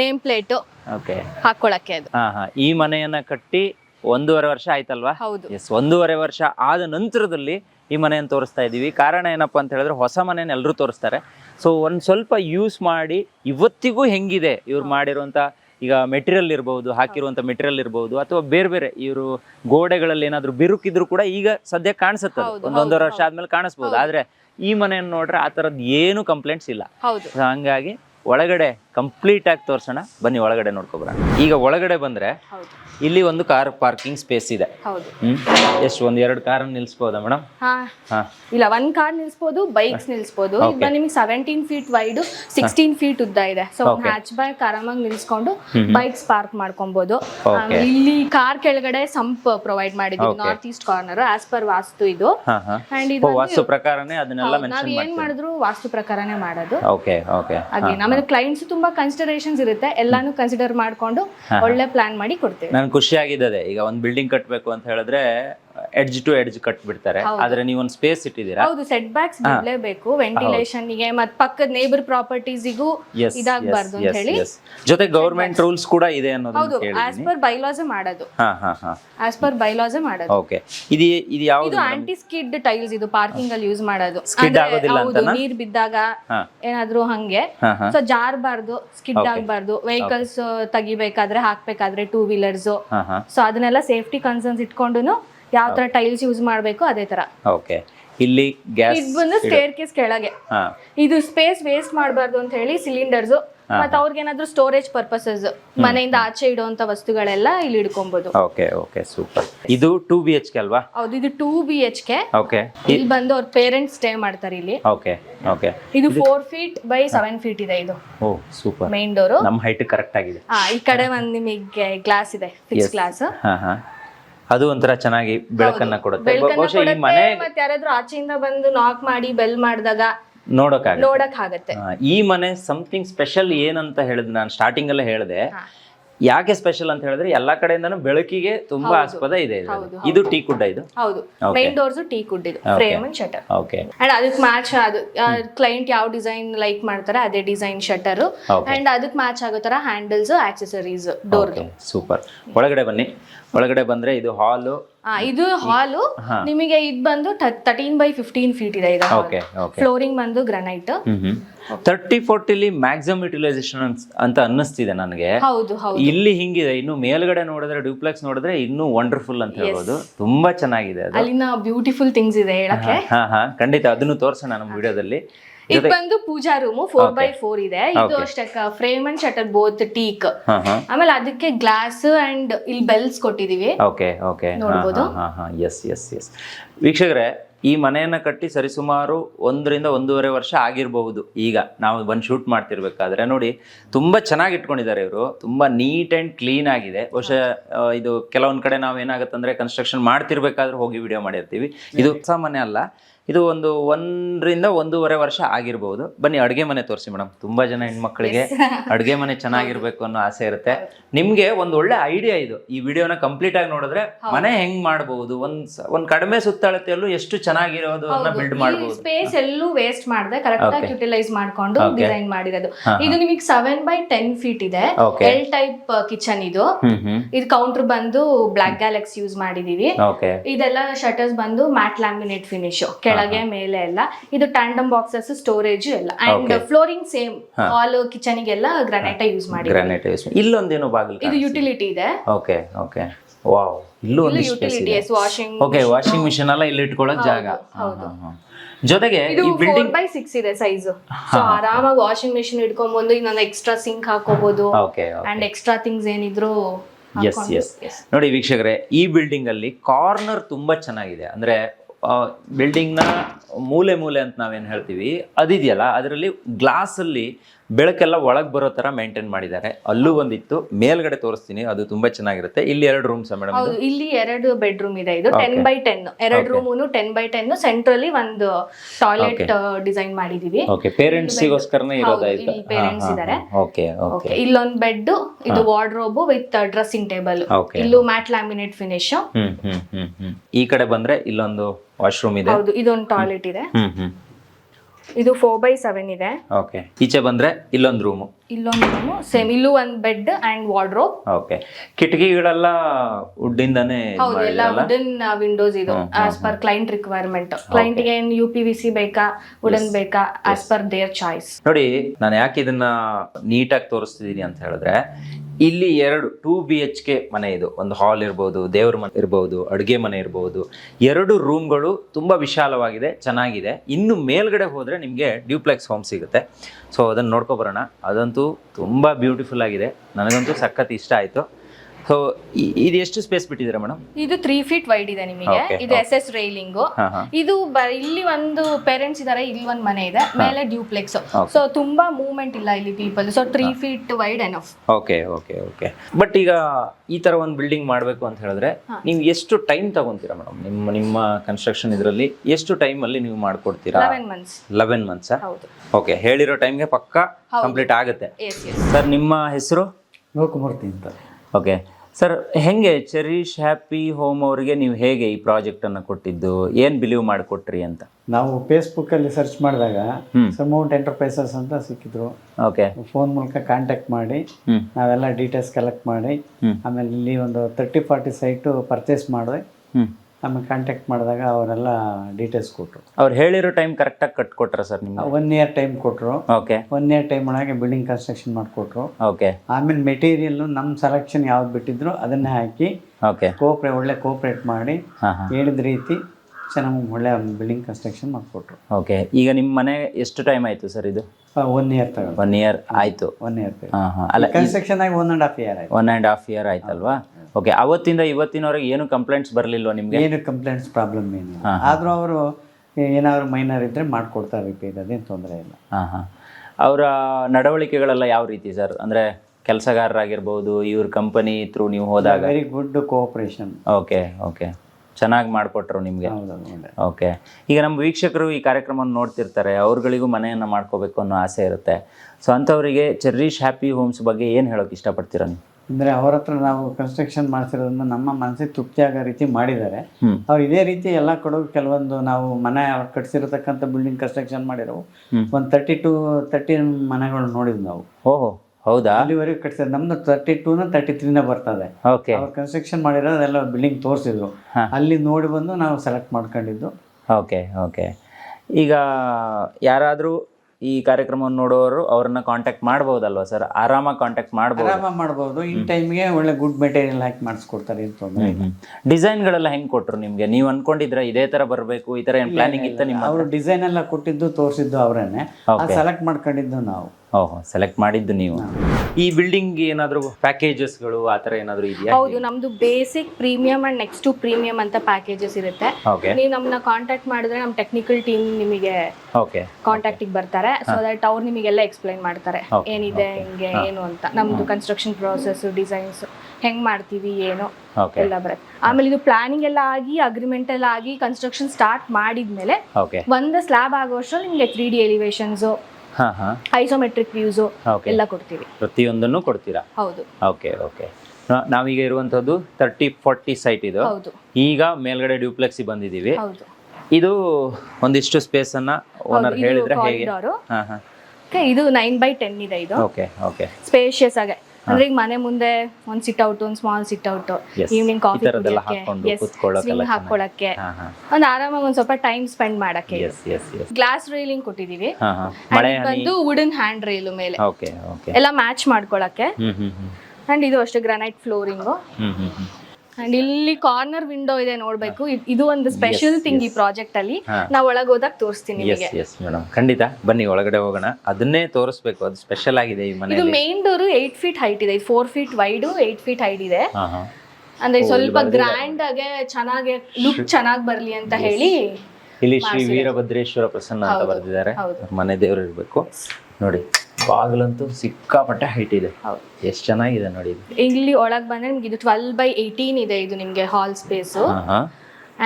ನೇಮ್ ಪ್ಲೇಟ್ ಓಕೆ. ಹಾಕೊಳಕ್ಕೆ ಅದು. ಹಾ ಹಾ. ಈ ಮನೆಯನ್ನ ಕಟ್ಟಿ ಒಂದೂವರೆ ವರ್ಷ ಆಯ್ತಲ್ವಾ? ಹೌದು. ಎಸ್ ಒಂದೂವರೆ ವರ್ಷ ಆದ ನಂತರದಲ್ಲಿ ಈ ಮನೆಯನ್ನು ತೋರಿಸ್ತಾ ಇದ್ದೀವಿ ಕಾರಣ ಏನಪ್ಪಾ ಅಂತ ಹೇಳಿದ್ರೆ ಹೊಸ ಮನೆಯನ್ನು ಎಲ್ಲರೂ ತೋರಿಸ್ತಾರೆ. ಸೊ ಒಂದು ಸ್ವಲ್ಪ ಯೂಸ್ ಮಾಡಿ ಇವತ್ತಿಗೂ ಹೆಂಗಿದೆ ಇವ್ರು ಮಾಡಿರುವಂಥ ಈಗ ಮೆಟೀರಿಯಲ್ ಇರ್ಬೋದು ಹಾಕಿರುವಂಥ ಮೆಟೀರಿಯಲ್ ಇರ್ಬೋದು ಅಥವಾ ಬೇರೆ ಬೇರೆ ಇವರು ಗೋಡೆಗಳಲ್ಲಿ ಏನಾದರೂ ಬಿರುಕಿದ್ರು ಕೂಡ ಈಗ ಸದ್ಯ ಕಾಣಿಸುತ್ತೆ ಒಂದು ಒಂದ್ ಒಂದೂವರೆ ವರ್ಷ ಆದ್ಮೇಲೆ ಕಾಣಿಸ್ಬೋದು. ಆದ್ರೆ ಈ ಮನೆಯನ್ನು ನೋಡ್ರೆ ಆ ಥರದ್ದು ಏನು ಕಂಪ್ಲೇಂಟ್ಸ್ ಇಲ್ಲ. ಹಂಗಾಗಿ ಒಳಗಡೆ ಕಂಪ್ಲೀಟ್ ಆಗಿ ತೋರಿಸೋಣ. ಬನ್ನಿ ಒಳಗಡೆ ನೋಡ್ಕೊಬರೋಣ ಈಗ ಒಳಗಡೆ ಬಂದ್ರೆ ಇಲ್ಲಿ ಒಂದು ಕಾರ್ ಪಾರ್ಕಿಂಗ್ ಸ್ಪೇಸ್ ಇದೆ. ಹೌದು. ಹ್ಮ್? ಎಷ್ಟು ಒಂದ್ ಎರಡು ಕಾರ್ ನಿಲ್ಸ್ಬೋದಾ ಮೇಡಮ್? ಹಾ. ಹಾ. ಇಲ್ಲ ಒಂದ್ ಕಾರ್ ನಿಲ್ಸ್ಬೋದು ಬೈಕ್ಸ್ ನಿಲ್ಸ್ಬೋದು. ಈಗ ನಿಮ್ಗೆ ನಿಮಗೆ seventeen feet wide sixteen feet ಉದ್ದ ಇದೆ. ಸೊ. ಹ್ಯಾಚ್ ಬ್ಯಾಕ್ ಆರಾಮಾಗಿ ನಿಲ್ಸ್ಕೊಂಡು ಬೈಕ್ಸ್ ಪಾರ್ಕ್ ಮಾಡ್ಕೊಬಹುದು ಇಲ್ಲಿ ಕಾರ್ ಕೆಳಗಡೆ ಸಂಪ್ ಪ್ರೊವೈಡ್ ಮಾಡಿದೀವಿ. North east corner as per vastu ಇದು. ಅಂಡ್ ವಾಸ್ತು ಪ್ರಕಾರನೇ ಅದನ್ನೆಲ್ಲ ನಾವ್ ಏನ್ ಮಾಡಿದ್ರು ವಾಸ್ತು ಪ್ರಕಾರನೇ ಮಾಡೋದು. ಓಕೆ ಓಕೆ ಹಾಗೆ ಆಮೇಲೆ ಕ್ಲೈಂಟ್ಸ್ ತುಂಬಾ ಕನ್ಸಿಡರೇಷನ್ಸ್ ಇರುತ್ತೆ. ಎಲ್ಲಾನು ಕನ್ಸಿಡರ್ ಮಾಡ್ಕೊಂಡು ಒಳ್ಳೆ ಪ್ಲಾನ್ ಮಾಡಿ ಕೊಡ್ತೇವೆ. ನನ್ಗೆ ಖುಷಿ ಆಗಿದ್ದದೆ ಈಗ ಒಂದ್ ಬಿಲ್ಡಿಂಗ್ ಕಟ್ಬೇಕು ಅಂತ ಹೇಳಿದ್ರೆ ಎಡ್ಜ್ ಟು ಎಡ್ಜ್ ಕಟ್ ಬಿಡ್ತಾರೆ ಆದ್ರೆ ನೀವು ಒಂದು ಸ್ಪೇಸ್ ಇಟ್ಟಿದ್ದೀರಾ? ಹೌದು ಸೆಟ್ ಬ್ಯಾಕ್ಸ್ ಬಿಡ್ಲೇಬೇಕು. ವೆಂಟಿಲೇಷನ್ಗೆ ಮತ್ತೆ ಪಕ್ಕದ ನೇಬರ್ ಪ್ರಾಪರ್ಟೀಸ್ ಗೂ ಇದಾಗಬಾರ್ದು ಅಂತ ಹೇಳಿ ಜೊತೆ ಗವರ್ನಮೆಂಟ್ ರೂಲ್ಸ್ ಕೂಡ ಇದೆ ಹೌದು ಆಸ್ ಪರ್ ಬೈಲಾಸ್ ಮಾಡೋದು. ಹಾ ಹಾ ಹಾ. ಆಸ್ ಪರ್ ಬೈಲಾಸ್ ಮಾಡೋದು. ಓಕೆ ಇದು ಇದು ಯಾವುದು ಇದು ಆಂಟಿ ಸ್ಕಿಡ್ ಟೈಲ್ಸ್ ಇದು ಪಾರ್ಕಿಂಗ್ ಅಲ್ಲಿ ಯೂಸ್ ಮಾಡೋದು. ಸ್ಕಿಡ್ ಆಗೋದಿಲ್ಲ ಹೌದು ನೀರು ಬಿದ್ದಾಗ ಏನಾದರೂ ಹಂಗೆ. ಸೊ ಜಾರ್ಬಾರ್ದು ಸ್ಕಿಡ್ ಆಗಬಾರದು. ವೆಹಿಕಲ್ಸ್ ತೆಗಿಬೇಕಾದ್ರೆ ಹಾಕ್ಬೇಕಾದ್ರೆ ಟೂ ವೀಲರ್ಸ್ ಸೊ ಅದನ್ನೆಲ್ಲ ಸೇಫ್ಟಿ ಕನ್ಸರ್ನ್ಸ್ ಇಟ್ಕೊಂಡು ಯಾವ ತರ ಟೈಲ್ಸ್ ಯೂಸ್ ಮಾಡಬೇಕು ಅದೇ ತರ. ಓಕೆ ಇಲ್ಲಿ ಗ್ಯಾಸ್ ಇದು ಬಂದು ಸ್ಟೇರ್ ಕೇಸ್ ಕೆಳಗೆ. ಹಾ. ಇದು ಸ್ಪೇಸ್ ವೇಸ್ಟ್ ಮಾಡಬಾರ್ದು ಅಂತ ಹೇಳಿ ಸಿಲಿಂಡರ್ಸ್ ಮತ್ತೆ ಅವರಿಗೆ ಏನಾದ್ರು ಸ್ಟೋರೇಜ್ ಪರ್ಪಸಸ್ ಮನೆಯಿಂದ ಆಚೆ ಇಡುವಂತ ವಸ್ತುಗಳೆಲ್ಲ ಇಲ್ಲಿ ಇಡ್ಕೊಬಹುದು ಓಕೆ ಓಕೆ ಸೂಪರ್ ಇದು ಟೂ ಬಿ ಎಚ್ ಕೆ ಅಲ್ವಾ? ಹೌದು ಇದು two B H K okay ಇಲ್ಲಿ ಬಂದು ಅವ್ರ ಪೇರೆಂಟ್ಸ್ ಸ್ಟೇ ಮಾಡ್ತಾರೆ ಇಲ್ಲಿ. ಓಕೆ ಓಕೆ ಇದು four feet by seven feet ಇದೆ ಇದು. ಓ ಸೂಪರ್ ಮೈನ್ ಡೋರು ನಮ್ಮ ಹೈಟ್ ಕರೆಕ್ಟ್ ಆಗಿದೆ. ಆ ಈ ಕಡೆ ಒಂದು ನಿಮಗೆ ಗ್ಲಾಸ್ ಇದೆ ಫಿಕ್ಸ್ ಗ್ಲಾಸ್ ಹಾ ಹಾ. ಅದು ಒಂಥರ ಚೆನ್ನಾಗಿ ಬೆಳಕನ್ನ ಕೊಡುತ್ತೆ. ಬಹುಶಃ ಈ ಮನೆ ಮತ್ತೆ ಯಾರಾದ್ರೂ ಆಚೆಯಿಂದ ಬಂದು ನಾಕ್ ಮಾಡಿ ಬೆಲ್ ಮಾಡಿದಾಗ ನೋಡೋಕ್ಕಾಗ ನೋಡಕ್ ಆಗತ್ತೆ ಈ ಮನೆ ಸಮಥಿಂಗ್ ಸ್ಪೆಷಲ್ ಏನಂತ ಹೇಳಿದ್ ನಾನು ಸ್ಟಾರ್ಟಿಂಗ್ ಅಲ್ಲೇ ಹೇಳಿದೆ. ಯಾಕೆ ಸ್ಪೆಷಲ್ ಅಂತ ಹೇಳಿದ್ರೆ ಎಲ್ಲಾ ಕಡೆಯಿಂದನೂ ಬೆಳಕಿಗೆ ತುಂಬಾ ಆಸ್ಪದ ಇದೆ ಇದು. ಟೀ ಕುಡ್ ಇದು? ಹೌದು. ಮೈನ್ ಡೋರ್ಸ್ ಟೀ ಕುಡ್ ಇದು. Frame and shutter okay and ಅದಕ್ಕೆ ಮ್ಯಾಚ್ ಅದು. ಕ್ಲೈಂಟ್ ಯಾವ ಡಿಸೈನ್ ಲೈಕ್ ಮಾಡ್ತಾರೆ ಅದೇ ಡಿಸೈನ್ ಶಟರ್ ಅಂಡ್ ಅದಕ್ಕೆ ಮ್ಯಾಚ್ ಆಗೋ ತರ ಹ್ಯಾಂಡಲ್ಸ್ ಆಕ್ಸೆಸರೀಸ್ ಡೋರ್ ಸೂಪರ್ ಒಳಗಡೆ ಬನ್ನಿ. ಒಳಗಡೆ ಬಂದ್ರೆ ಇದು ಹಾಲು. ಇದು ಹಾಲು. ನಿಮಗೆ ಇದು ಬಂದು ತರ್ಟೀನ್ ಬೈ ಫಿಫ್ಟೀನ್ ಫೀಟ್ ಇದೆ ಓಕೆ ಫ್ಲೋರಿಂಗ್ ಬಂದು ಗ್ರನೈಟ್ ತರ್ಟಿ ಫೋರ್ಟಿಲಿ ಮ್ಯಾಕ್ಸಿಮಮ್ ಯುಟಿಲೈಸೇಷನ್ ಅಂತ ಅನ್ನಿಸ್ತಿದೆ ನನಗೆ. ಹೌದು ಹೌದು. ಇಲ್ಲಿ ಹಿಂಗಿದೆ ಇನ್ನು ಮೇಲ್ಗಡೆ ನೋಡಿದ್ರೆ ಡ್ಯೂಪ್ಲೆಕ್ಸ್ ನೋಡಿದ್ರೆ ಇನ್ನೂ ವಂಡರ್ಫುಲ್ ಅಂತ ಹೇಳ್ಬೋದು. ತುಂಬಾ ಚೆನ್ನಾಗಿದೆ ಅಲ್ಲಿನ ಬ್ಯೂಟಿಫುಲ್ ಥಿಂಗ್ಸ್ ಇದೆ ಹೇಳಕ್ಕೆ. ಹಾ ಹಾ ಖಂಡಿತ ಅದನ್ನು ತೋರಿಸೋಣ ನಮ್ಮ ವಿಡಿಯೋದಲ್ಲಿ. ಇದು ಬಂದು puja room four by four ಇದೆ. ಇದು ಅಷ್ಟಕ್ಕ ಅಷ್ಟೇ frame and shutter both teak ಆಮೇಲೆ ಅದಕ್ಕೆ ಗ್ಲಾಸ್ ಅಂಡ್ ಇಲ್ಲಿ ಬೆಲ್ಸ್ ಕೊಟ್ಟಿದೀವಿ. ಓಕೆ ಓಕೆ ನೋಡಬಹುದು ಎಸ್ ಎಸ್ ಎಸ್ ವೀಕ್ಷಕರೇ ಈ ಮನೆಯನ್ನ ಕಟ್ಟಿ ಸರಿಸುಮಾರು ಒಂದರಿಂದ ಒಂದೂವರೆ ವರ್ಷ ಆಗಿರಬಹುದು. ಈಗ ನಾವು ಬಂದು ಶೂಟ್ ಮಾಡ್ತಿರ್ಬೇಕಾದ್ರೆ ನೋಡಿ ತುಂಬಾ ಚೆನ್ನಾಗಿ ಇಟ್ಕೊಂಡಿದ್ದಾರೆ ಇವರು. ತುಂಬಾ ನೀಟ್ ಅಂಡ್ ಕ್ಲೀನ್ ಆಗಿದೆ. ಬಹುಶಃ ಇದು ಕೆಲವೊಂದ್ ಕಡೆ ನಾವು ಏನಾಗುತ್ತಂದ್ರೆ ಕನ್ಸ್ಟ್ರಕ್ಷನ್ ಮಾಡ್ತಿರ್ಬೇಕಾದ್ರೆ ಹೋಗಿ ವಿಡಿಯೋ ಮಾಡಿರ್ತೀವಿ. ಇದು ಸಾಮಾನ್ಯ ಮನೆ ಅಲ್ಲ. ಇದು ಒಂದು ಒಂದರಿಂದ ಒಂದೂವರೆ ವರ್ಷ ಆಗಿರ್ಬೋದು. ಬನ್ನಿ ಅಡುಗೆ ಮನೆ ತೋರಿಸಿ ಮೇಡಮ್. ತುಂಬಾ ಜನ ಹೆಣ್ಮಕ್ಳಿಗೆ ಅಡುಗೆ ಮನೆ ಚೆನ್ನಾಗಿರ್ಬೇಕು ಅನ್ನೋ ಆಸೆ ಇರುತ್ತೆ. ನಿಮಗೆ ಒಂದು ಒಳ್ಳೆ ಐಡಿಯಾ ಇದು. ಈ ವಿಡಿಯೋನ ಕಂಪ್ಲೀಟ್ ಆಗಿ ನೋಡಿದ್ರೆ ಮನೆ ಹೆಂಗ್ ಮಾಡಬಹುದು ಒಂದ್ ಒಂದ್ ಕಡಿಮೆ ಸುತ್ತಳತೆಯಲ್ಲೂ ಎಷ್ಟು ಚೆನ್ನಾಗಿರೋದು ಬಿಲ್ಡ್ ಮಾಡಬಹುದು ಸ್ಪೇಸ್ ಎಲ್ಲೂ ವೇಸ್ಟ್ ಮಾಡದೆ ಕರೆಕ್ಟ್ ಆಗಿ ಯುಟಿಲೈಸ್ ಮಾಡ್ಕೊಂಡು. ಡಿಸೈನ್ ಮಾಡಿರೋದು. ಇದು ನಿಮಗೆ ಸೆವೆನ್ ಬೈ ಟೆನ್ ಫೀಟ್ ಇದೆ. ಎಲ್ ಟೈಪ್ ಕಿಚನ್ ಇದು. ಇದು ಕೌಂಟರ್ ಬಂದು ಬ್ಲಾಕ್ ಗ್ಯಾಲಕ್ಸ್ ಯೂಸ್ ಮಾಡಿದೀವಿ. ಇದೆಲ್ಲ ಶಟರ್ಸ್ ಬಂದು ಮ್ಯಾಟ್ ಲ್ಯಾಮಿನೇಟ್ ಫಿನಿಶ್ ಕೆಳಗೆ ಮೇಲೆ ಎಲ್ಲ. ಇದು ಟ್ಯಾಂಡಮ್ ಬಾಕ್ಸಸ್ ಸ್ಟೋರೇಜ್ ಎಲ್ಲ. And flooring same all kitchen ಗೆಲ್ಲ ಗ್ರಾನೈಟ್ ಯೂಸ್ ಮಾಡಿ ಗ್ರಾನೈಟ್ ಇಲ್ಲೊಂದೇನು ಬಾಗಿಲು ಇದು ಯುಟಿಲಿಟಿ ಇದೆ. ಓಕೆ ಓಕೆ ವಾವ್ ಇಲ್ಲೂ ಒಂದು ಸ್ಪೇಸ್ ಇದೆ. ವಾಷಿಂಗ್ ಓಕೆ ವಾಷಿಂಗ್ ಮಿಷಿನ್ ಎಲ್ಲ ಇಲ್ಲಿ ಇಟ್ಕೊಳ್ಳೋ ಜಾಗ. ಜೊತೆಗೆ ಇದು ಈ ಬಿಲ್ಡಿಂಗ್ ಬೈ ಸಿಕ್ಸ್ ಇದೆ ಸೈಜ್ ಸೊ ಆರಾಮಾಗಿ ವಾಷಿಂಗ್ ಮಿಷಿನ್ ಇಟ್ಕೊಂಡ್ಬಂದು ಇನ್ನೊಂದು ಎಕ್ಸ್ಟ್ರಾ ಸಿಂಕ್ ಹಾಕೋಬಹುದು ಓಕೆ ಅಂಡ್ ಎಕ್ಸ್ಟ್ರಾ ಥಿಂಗ್ಸ್ ಏನಿದ್ರು ಎಸ್ ಎಸ್ ನೋಡಿ ವೀಕ್ಷಕರೇ ಈ ಬಿಲ್ಡಿಂಗ್ ಅಲ್ಲಿ ಕಾರ್ನರ್ ತುಂಬಾ ಚೆನ್ನಾಗಿದೆ. ಅಂದ್ರೆ ಬಿಲ್ಡಿಂಗ್ನ ಮೂಲೆ ಮೂಲೆ ಅಂತ ನಾವೇನು ಹೇಳ್ತೀವಿ ಅದಿದೆಯಲ್ಲ ಅದರಲ್ಲಿ ಗ್ಲಾಸ್ ಅಲ್ಲಿ ಬೆಳಕೆಲ್ಲ ಒಳಗೆ ಬರೋ ತರ ಮೇಂಟೈನ್ ಮಾಡಿದ್ದಾರೆ. ಅಲ್ಲೂ ಒಂದಿತ್ತು ಮೇಲ್ಗಡೆ ತೋರಿಸ್ತೀನಿ ಅದು ತುಂಬಾ ಚೆನ್ನಾಗಿರುತ್ತೆ. ಇಲ್ಲಿ ಎರಡು ರೂಮ್ಸ್ ಮೇಡಮ್ ಹೌದು ಇಲ್ಲಿ ಎರಡು ಬೆಡ್ರೂಮ್ ಇದೆ ಇದು ಟೆನ್ ಬೈ ಟೆನ್ ಎರಡು room ten by ten centrally ಒಂದು ಟಾಯ್ಲೆಟ್ ಡಿಸೈನ್ ಮಾಡಿದೀವಿ. ಓಕೆ ಪೇರೆಂಟ್ಸಿಗೋಸ್ಕರನೇ ಇಲ್ಲಿ ಇದ್ದಾರೆ. ಓಕೆ ಇಲ್ಲೊಂದ್ ಬೆಡ್ ಇದು ವಾರ್ಡ್ರೋಬ್ ವಿತ್ ಡ್ರೆಸ್ಸಿಂಗ್ ಟೇಬಲ್. ಇಲ್ಲೂ ಮ್ಯಾಟ್ ಲ್ಯಾಮಿನೇಟ್ ಫಿನಿಶ್ ಈ ಕಡೆ ಬಂದ್ರೆ ಇಲ್ಲೊಂದು ವಾಶ್ರೂಮ್ ಇದೆ? ಹೌದು ಇದೊಂದು ಟಾಯ್ಲೆಟ್ ಇದೆ. ಇದು ಫೋರ್ ಬೈ ಸೆವೆನ್ ಇದೆ. ಓಕೆ ಈಚೆ ಬಂದ್ರೆ ಇಲ್ಲೊಂದು ರೂಮು ಇಲ್ಲೊಂದು ರೂಮ್ ಸೇಮ್ ಇಲ್ಲೂ ಒಂದ್ ಬೆಡ್ ಅಂಡ್ ವಾರ್ಡ್ರೋಬ್ ಓಕೆ ಕಿಟಕಿಗಳೆಲ್ಲ ವುಡ್ಡಿಂದಾನೇ ಇದ್ ಹೌದು ಎಲ್ಲ ವುಡನ್ ವಿಂಡೋಸ್ ಇದು ಆಸ್ ಪರ್ ಕ್ಲೈಂಟ್ ರಿಕ್ವೈರ್ಮೆಂಟ್ ಕ್ಲೈಂಟ್ಗೆ ಏನ್ ಯು ಪಿ ವಿ ಸಿ ಬೇಕಾ ವುಡನ್ ಬೇಕಾ ಆಸ್ ಪರ್ ದೇರ್ ಚಾಯ್ಸ್ ನೋಡಿ ನಾನು ಯಾಕೆ ಇದನ್ನ ನೀಟಾಗಿ ತೋರಿಸ್ತಿದ್ದೀನಿ ಅಂತ ಹೇಳಿದ್ರೆ ಇಲ್ಲಿ ಎರಡು ಟೂ ಬಿ ಎಚ್ ಕೆ ಮನೆ ಇದು. ಒಂದು ಹಾಲ್ ಇರ್ಬೋದು, ದೇವ್ರ ಮನೆ ಇರ್ಬೋದು, ಅಡುಗೆ ಮನೆ ಇರ್ಬೋದು. ಎರಡು ರೂಮ್ಗಳು ತುಂಬ ವಿಶಾಲವಾಗಿದೆ, ಚೆನ್ನಾಗಿದೆ. ಇನ್ನು ಮೇಲ್ಗಡೆ ಹೋದರೆ ನಿಮಗೆ ಡ್ಯೂಪ್ಲೆಕ್ಸ್ ಹೋಮ್ ಸಿಗುತ್ತೆ. ಸೊ ಅದನ್ನು ನೋಡ್ಕೊಬರೋಣ ಅದಂತೂ ತುಂಬ ಬ್ಯೂಟಿಫುಲ್ ಆಗಿದೆ. ನನಗಂತೂ ಸಖತ್ ಇಷ್ಟ ಆಯಿತು. ಸೊ ಇದು ಎಷ್ಟು ಸ್ಪೇಸ್ ಬಿಟ್ಟಿದ್ದೀರಾ ಮೇಡಮ್ ಇದು ತ್ರೀ ಫೀಟ್ ವೈಡ್ ಇದೆ ನಿಮಗೆ. Okay, ಇದು ಎಸ್ ಎಸ್ ರೈಲಿಂಗ್ ಹಾಂ ಹಾಂ. ಇದು ಬ- ಇಲ್ಲಿ ಒಂದು ಪೇರೆಂಟ್ಸ್ ಇದಾರೆ ಇಲ್ಲಿ ಒಂದು ಮನೆ ಇದೆ ಮೇಲೆ ಡ್ಯೂಪ್ಲೆಕ್ಸ್ ಸೊ ತುಂಬಾ ಮೂವ್ಮೆಂಟ್ ಇಲ್ಲ ಇಲ್ಲಿ people so three feet wide enough okay okay okay but ಈಗ ಈ ತರ ಒಂದು ಬಿಲ್ಡಿಂಗ್ ಮಾಡಬೇಕು ಅಂತ ಹೇಳಿದ್ರೆ ನೀವು ಎಷ್ಟು ಟೈಮ್ ತಗೊಂತೀರಾ ಮೇಡಮ್ ನಿಮ್ಮ ನಿಮ್ಮ ಕನ್ಸ್ಟ್ರಕ್ಷನ್ ಇದರಲ್ಲಿ ಎಷ್ಟು ಟೈಮ್ ಅಲ್ಲಿ ನೀವು ಮಾಡ್ಕೊಡ್ತೀರಾ? ಲೆವೆನ್ ಮಂತ್ಸ್ ಲೆವೆನ್ ಮಂತ್ಸ್ ಹೌದು. ಓಕೆ ಹೇಳಿರೋ ಟೈಮ್ಗೆ ಪಕ್ಕ ಕಂಪ್ಲೀಟ್ ಆಗುತ್ತೆ. ಎಸ್ ಎಸ್ ಸರ್ ನಿಮ್ಮ ಹೆಸರು? ಲೋಕಮೂರ್ತಿ ಅಂತ. ಓಕೆ ಸರ್ ಹೆಂಗೆ ಚೆರೀಶ್ ಹ್ಯಾಪಿ ಹೋಮ್ ಅವರಿಗೆ ನೀವು ಹೇಗೆ ಈ ಪ್ರಾಜೆಕ್ಟ್ ಅನ್ನು ಕೊಟ್ಟಿದ್ದು? ಏನ್ ಬಿಲೀವ್ ಮಾಡಿಕೊಟ್ರಿ ಅಂತ? ನಾವು ಫೇಸ್ಬುಕ್ಕಲ್ಲಿ ಸರ್ಚ್ ಮಾಡಿದಾಗ. ಸಮೌಂಟ್ ಎಂಟರ್ಪ್ರೈಸಸ್ ಅಂತ ಸಿಕ್ಕಿದ್ರು. ಓಕೆ. ಫೋನ್ ಮೂಲಕ ಕಾಂಟ್ಯಾಕ್ಟ್ ಮಾಡಿ ನಾವೆಲ್ಲ ಡೀಟೇಲ್ಸ್ ಕಲೆಕ್ಟ್ ಮಾಡಿ ಆಮೇಲೆ ಇಲ್ಲಿ ಒಂದು ತರ್ಟಿ ಫಾರ್ಟಿ ಸೈಟು ಪರ್ಚೇಸ್ ಮಾಡಿದೆ. ಆಮೇಲೆ ಕಾಂಟ್ಯಾಕ್ಟ್ ಮಾಡಿದಾಗ ಅವರೆಲ್ಲ ಡೀಟೇಲ್ಸ್ ಕೊಟ್ಟರು ಅವ್ರು ಹೇಳಿರೋ ಟೈಮ್ ಕರೆಕ್ಟಾಗಿ ಕಟ್ಕೊಟ್ರ ಸರ್ ನಿಮ್ಗೆ? ಒನ್ ಇಯರ್ ಟೈಮ್ ಕೊಟ್ಟರು ಓಕೆ ಒನ್ ಇಯರ್ ಟೈಮ್ ಒಳಗೆ ಬಿಲ್ಡಿಂಗ್ ಕನ್ಸ್ಟ್ರಕ್ಷನ್ ಮಾಡಿಕೊಟ್ರು. ಓಕೆ ಆಮೇಲೆ ಮೆಟೀರಿಯಲ್ಲು ನಮ್ಮ ಸೆಲೆಕ್ಷನ್ ಯಾವ್ದು ಬಿಟ್ಟಿದ್ರು ಅದನ್ನೇ ಹಾಕಿ ಓಕೆ ಕೋಪ್ರೇ ಒಳ್ಳೆ ಕೋಪ್ರೇಟ್ ಮಾಡಿ ಹೇಳಿದ ರೀತಿ ಚೆನ್ನಾಗಿ ಒಳ್ಳೆ ಬಿಲ್ಡಿಂಗ್ ಕನ್ಸ್ಟ್ರಕ್ಷನ್ ಮಾಡಿಕೊಟ್ರು. ಓಕೆ ಈಗ ನಿಮ್ಮ ಮನೆ ಎಷ್ಟು ಟೈಮ್ ಆಯಿತು ಸರ್ ಇದು? ಒನ್ ಇಯರ್ ತಗೊಂಡು. ಒನ್ ಇಯರ್ ಆಯಿತು. ಒನ್ ಇಯರ್ ಅಲ್ಲ ಕನ್ಸ್ಟ್ರಕ್ಷನ್ ಆಗಿ ಒನ್ ಆ್ಯಂಡ್ ಹಾಫ್ ಇಯರ್ ಆಯ್ತು. ಒನ್ ಆ್ಯಂಡ್ ಹಾಫ್ ಇಯರ್ ಆಯ್ತಲ್ವಾ? ಓಕೆ ಅವತ್ತಿಂದ ಇವತ್ತಿನವರೆಗೆ ಏನು ಕಂಪ್ಲೇಂಟ್ಸ್ ಬರಲಿಲ್ವಾ ನಿಮಗೆ? ಏನು ಕಂಪ್ಲೇಂಟ್ಸ್ ಪ್ರಾಬ್ಲಮ್ ಏನು? ಆದರೂ ಅವರು ಏನಾದರೂ ಮೈನರ್ ಇದ್ದರೆ ಮಾಡಿಕೊಡ್ತಾರೆ ರಿಪೇರ್ ಅದೇನು ತೊಂದರೆ ಇಲ್ಲ. ಹಾಂ ಹಾಂ. ಅವರ ನಡವಳಿಕೆಗಳೆಲ್ಲ ಯಾವ ರೀತಿ ಸರ್ ಅಂದರೆ ಕೆಲಸಗಾರರಾಗಿರ್ಬೋದು ಇವ್ರ ಕಂಪನಿ ಥ್ರೂ ನೀವು ಹೋದಾಗ? Very good cooperation okay okay ಚೆನ್ನಾಗಿ ಮಾಡಿಕೊಟ್ರು ನಿಮಗೆ. ಓಕೆ ಈಗ ನಮ್ಮ ವೀಕ್ಷಕರು ಈ ಕಾರ್ಯಕ್ರಮವನ್ನು ನೋಡ್ತಿರ್ತಾರೆ ಅವ್ರಗಳಿಗೂ ಮನೆಯನ್ನು ಮಾಡ್ಕೋಬೇಕು ಅನ್ನೋ ಆಸೆ ಇರುತ್ತೆ. ಸೊ ಅಂಥವರಿಗೆ ಚೆರ್ರಿಶ್ ಹ್ಯಾಪಿ ಹೋಮ್ಸ್ ಬಗ್ಗೆ ಏನು ಹೇಳೋಕೆ ಇಷ್ಟಪಡ್ತೀರಾ ನೀವು? ಅಂದರೆ ಅವ್ರ ಹತ್ರ ನಾವು ಕನ್ಸ್ಟ್ರಕ್ಷನ್ ಮಾಡಿಸಿರೋದನ್ನ ನಮ್ಮ ಮನಸ್ಸಿಗೆ ತೃಪ್ತಿ ಆಗೋ ರೀತಿ ಮಾಡಿದ್ದಾರೆ. ಅವ್ರು ಇದೇ ರೀತಿ ಎಲ್ಲ ಕಡೆ ಕೆಲವೊಂದು ನಾವು ಮನೆ ಅವ್ರು ಕಟ್ಸಿರತಕ್ಕಂಥ ಬಿಲ್ಡಿಂಗ್ ಕನ್ಸ್ಟ್ರಕ್ಷನ್ ಮಾಡಿರೋ. ಒಂದು ತರ್ಟಿ ಟು ತರ್ಟಿ ಮನೆಗಳು ನೋಡಿದ್ವಿ ನಾವು. ಓಹೋ ಹೌದಾ? ಅಲ್ಲಿವರೆಗೆ ಕಟ್ಸಿದ್ರು ನಮ್ದು ತರ್ಟಿ ಟೂನ ತರ್ಟಿ ತ್ರೀನ ಬರ್ತದೆ. ಓಕೆ ಅವ್ರು ಕನ್ಸ್ಟ್ರಕ್ಷನ್ ಮಾಡಿರೋದೆಲ್ಲ ಬಿಲ್ಡಿಂಗ್ ತೋರಿಸಿದ್ರು. ಅಲ್ಲಿ ನೋಡಿ ಬಂದು ನಾವು ಸೆಲೆಕ್ಟ್ ಮಾಡ್ಕೊಂಡಿದ್ದು. ಓಕೆ ಓಕೆ ಈಗ ಯಾರಾದರೂ ಈ ಕಾರ್ಯಕ್ರಮವನ್ನು ನೋಡೋರು ಅವ್ರನ್ನ ಕಾಂಟ್ಯಾಕ್ಟ್ ಮಾಡಬಹುದಲ್ವಾ ಸರ್? ಆರಾಮಾಗಿ ಕಾಂಟ್ಯಾಕ್ಟ್ ಮಾಡಬಹುದು ಆರಾಮ ಮಾಡ್ಬೋದು. ಇನ್ ಟೈಮ್ಗೆ ಒಳ್ಳೆ ಗುಡ್ ಮೆಟೀರಿಯಲ್ ಹಾಕಿ ಮಾಡಿಸ್ಕೊಡ್ತಾರೆ ಏನು ತೊಂದರೆ ಇಲ್ಲ. ಡಿಸೈನ್ಗಳೆಲ್ಲ ಹೆಂಗೆ ಕೊಟ್ರು ನಿಮಗೆ? ನೀವು ಅನ್ಕೊಂಡಿದ್ರ ಇದೇ ತರ ಬರಬೇಕು ಈ ತರ ಏನು ಪ್ಲಾನಿಂಗ್ ಇತ್ತು ನಿಮ್ಮ ಅವರು ಡಿಸೈನ್ ಎಲ್ಲ ಕೊಟ್ಟಿದ್ದು ತೋರಿಸಿದ್ದು ಅವರೇನೆ. Okay. ಸೆಲೆಕ್ಟ್ ಮಾಡ್ಕೊಂಡಿದ್ದು ನಾವು. ಓಹೋ ಸೆಲೆಕ್ಟ್ ಮಾಡಿದ್ದು ನೀವು. ಈ ಬಿಲ್ಡಿಂಗ್ ಏನಾದರೂ ಪ್ಯಾಕೇಜಸ್ಗಳು ಆ ಥರ ಏನಾದರೂ ಇದೆಯಾ? ಹೌದು ನಮ್ದು basic premium and next to premium ಅಂತ ಪ್ಯಾಕೇಜಸ್ ಇರುತ್ತೆ. ನೀವು ನಮ್ಮನ್ನ ಕಾಂಟ್ಯಾಕ್ಟ್ ಮಾಡಿದ್ರೆ ನಮ್ಮ ಟೆಕ್ನಿಕಲ್ ಟೀಮ್ ನಿಮಗೆ ಓಕೆ ಕಾಂಟ್ಯಾಕ್ಟಿಗೆ ಬರ್ತಾರೆ. ಸೊ ದಟ್ ಅವ್ರು ನಿಮಗೆಲ್ಲ ಎಕ್ಸ್ಪ್ಲೈನ್ ಮಾಡ್ತಾರೆ. Okay, ಏನಿದೆ ಹಿಂಗೆ ಏನು ಅಂತ. ನಮ್ದು ಕನ್ಸ್ಟ್ರಕ್ಷನ್ ಪ್ರೋಸೆಸ್ ಡಿಸೈನ್ಸ್ ಹೆಂಗ್ ಮಾಡ್ತೀವಿ ಏನು ಓಕೆ ಎಲ್ಲ ಬರುತ್ತೆ. ಆಮೇಲೆ ಇದು ಪ್ಲಾನಿಂಗ್ ಎಲ್ಲ ಆಗಿ ಅಗ್ರಿಮೆಂಟ್ ಎಲ್ಲ ಆಗಿ ಕನ್ಸ್ಟ್ರಕ್ಷನ್ ಸ್ಟಾರ್ಟ್ ಮಾಡಿದ್ಮೇಲೆ ಓಕೆ ಒಂದು ಸ್ಲ್ಯಾಬ್ ಆಗೋಷ್ಟ್ರಲ್ಲಿ ನಿಮಗೆ three D elevations isometric views ಎಲ್ಲ ಕೊಡ್ತೀವಿ. ಪ್ರತಿಯೊಂದನ್ನು ಕೊಡ್ತೀರಾ? ಹೌದು. ಓಕೆ ಓಕೆ ನಾವೀಗ ಇರುವಂತದ್ದು ತರ್ಟಿ ಫಾರ್ಟಿ ಸೈಟ್ ಇದು. ಹೌದು. ಈಗ ಮೇಲ್ಗಡೆ ಡ್ಯೂಪ್ಲೆಕ್ಸ್ ಬಂದಿದ್ದೀವಿ. ಹೌದು. ಇದು ಒಂದಿಷ್ಟು ಸ್ಪೇಸ್ ಅನ್ನ ಓನರ್ ಹೇಳಿದ್ರೆ ಹೇಗೆ? ಇದು ನೈನ್ ಬೈ ಟೆನ್ ಇದೆ ಇದು. ಓಕೆ ಓಕೆ ಸ್ಪೇಷಿಯಸ್ ಆಗಿ. ಅಂದ್ರೆ ಈಗ ಮನೆ ಮುಂದೆ ಒಂದ್ ಸಿಟ್ ಔಟ್ ಒಂದ್ small sit out. Evening coffee ಥರದ್ದೆಲ್ಲ ಹಾಕೊಂಡು ಕೂತ್ಕೊಳ್ಳೋಕೆಲ್ಲ ಸ್ವಿಂಗ್ ಹಾಕೊಳ್ಳಕ್ಕೆ ಹಾ ಹಾ. ಒಂದ್ ಆರಾಮಾಗಿ ಒಂದ್ ಸ್ವಲ್ಪ ಟೈಮ್ ಸ್ಪೆಂಡ್ ಮಾಡಕ್ಕೆ. ಗ್ಲಾಸ್ ರೈಲಿಂಗ್ ಕೊಟ್ಟಿದೀವಿ. ಬಂದು ವುಡನ್ ಹ್ಯಾಂಡ್ ರೈಲ್ ಮೇಲೆ. ಎಲ್ಲ ಮ್ಯಾಚ್ ಮಾಡ್ಕೊಳಕ್ಕೆ. ಅಂಡ್ ಇದು ಅಷ್ಟೇ ಗ್ರಾನೈಟ್ ಫ್ಲೋರಿಂಗು ಅಂಡ್ ಇಲ್ಲಿ ಕಾರ್ನರ್ ವಿಂಡೋ ಇದೆ ನೋಡ್ಬೇಕು. ಇದ್- ಇದು ಒಂದು ಸ್ಪೆಷಲ್ ಥಿಂಗ್ ಈ ಪ್ರಾಜೆಕ್ಟ್ ಅಲ್ಲಿ. ಹಾ. ನಾವ್ ಒಳಗ್ ಹೋದಾಗ ತೋರಿಸ್ತೀನಿ ಎಸ್ ನಿಮಗೆ. ಎಸ್ ಮೇಡಮ್ ಖಂಡಿತ. ಬನ್ನಿ ಒಳಗಡೆ ಹೋಗೋಣ. ಅದನ್ನೇ ತೋರಿಸ್ಬೇಕು. ಅದು ಸ್ಪೆಷಲ್ ಆಗಿದೆ ಈ ಇದು ಮನೆಯಲ್ಲಿ main door eight feet height ಇದೆ. Four feet wide eight feet height ಇದೆ. ಹಾ ಹಾ. ಅಂದ್ರೆ ಸ್ವಲ್ಪ ಗ್ರ್ಯಾಂಡ್ ಆಗಿ ಚೆನ್ನಾಗಿ ಲುಕ್ ಚೆನ್ನಾಗಿ ಬರ್ಲಿ ಅಂತ ಹೇಳಿ ಇಲ್ಲಿ ಶ್ರೀ ವೀರಭದ್ರೇಶ್ವರ ಪ್ರಸನ್ನ ಅಂತ ಬರೆದಿದ್ದಾರೆ. ಹೌದು. ಮನೆ ದೇವರು ಇರಬೇಕು. ನೋಡಿ. ಬಾಗಿಲಂತೂ ಸಿಕ್ಕಾಪಟ್ಟೆ ಹೈಟ್ ಇದೆ. ಎಷ್ಟು ಚೆನ್ನಾಗಿದೆ ನೋಡಿ ಇಲ್ಲಿ ಒಳಗೆ ಬಂದ್ರೆ ನಿಮ್ಗೆ ಇದು ಟ್ವೆಲ್ ಬೈ ಏಯ್ಟೀನ್ ಇದೆ ಇದು ನಿಮ್ಗೆ ಹಾಲ್ ಸ್ಪೇಸ್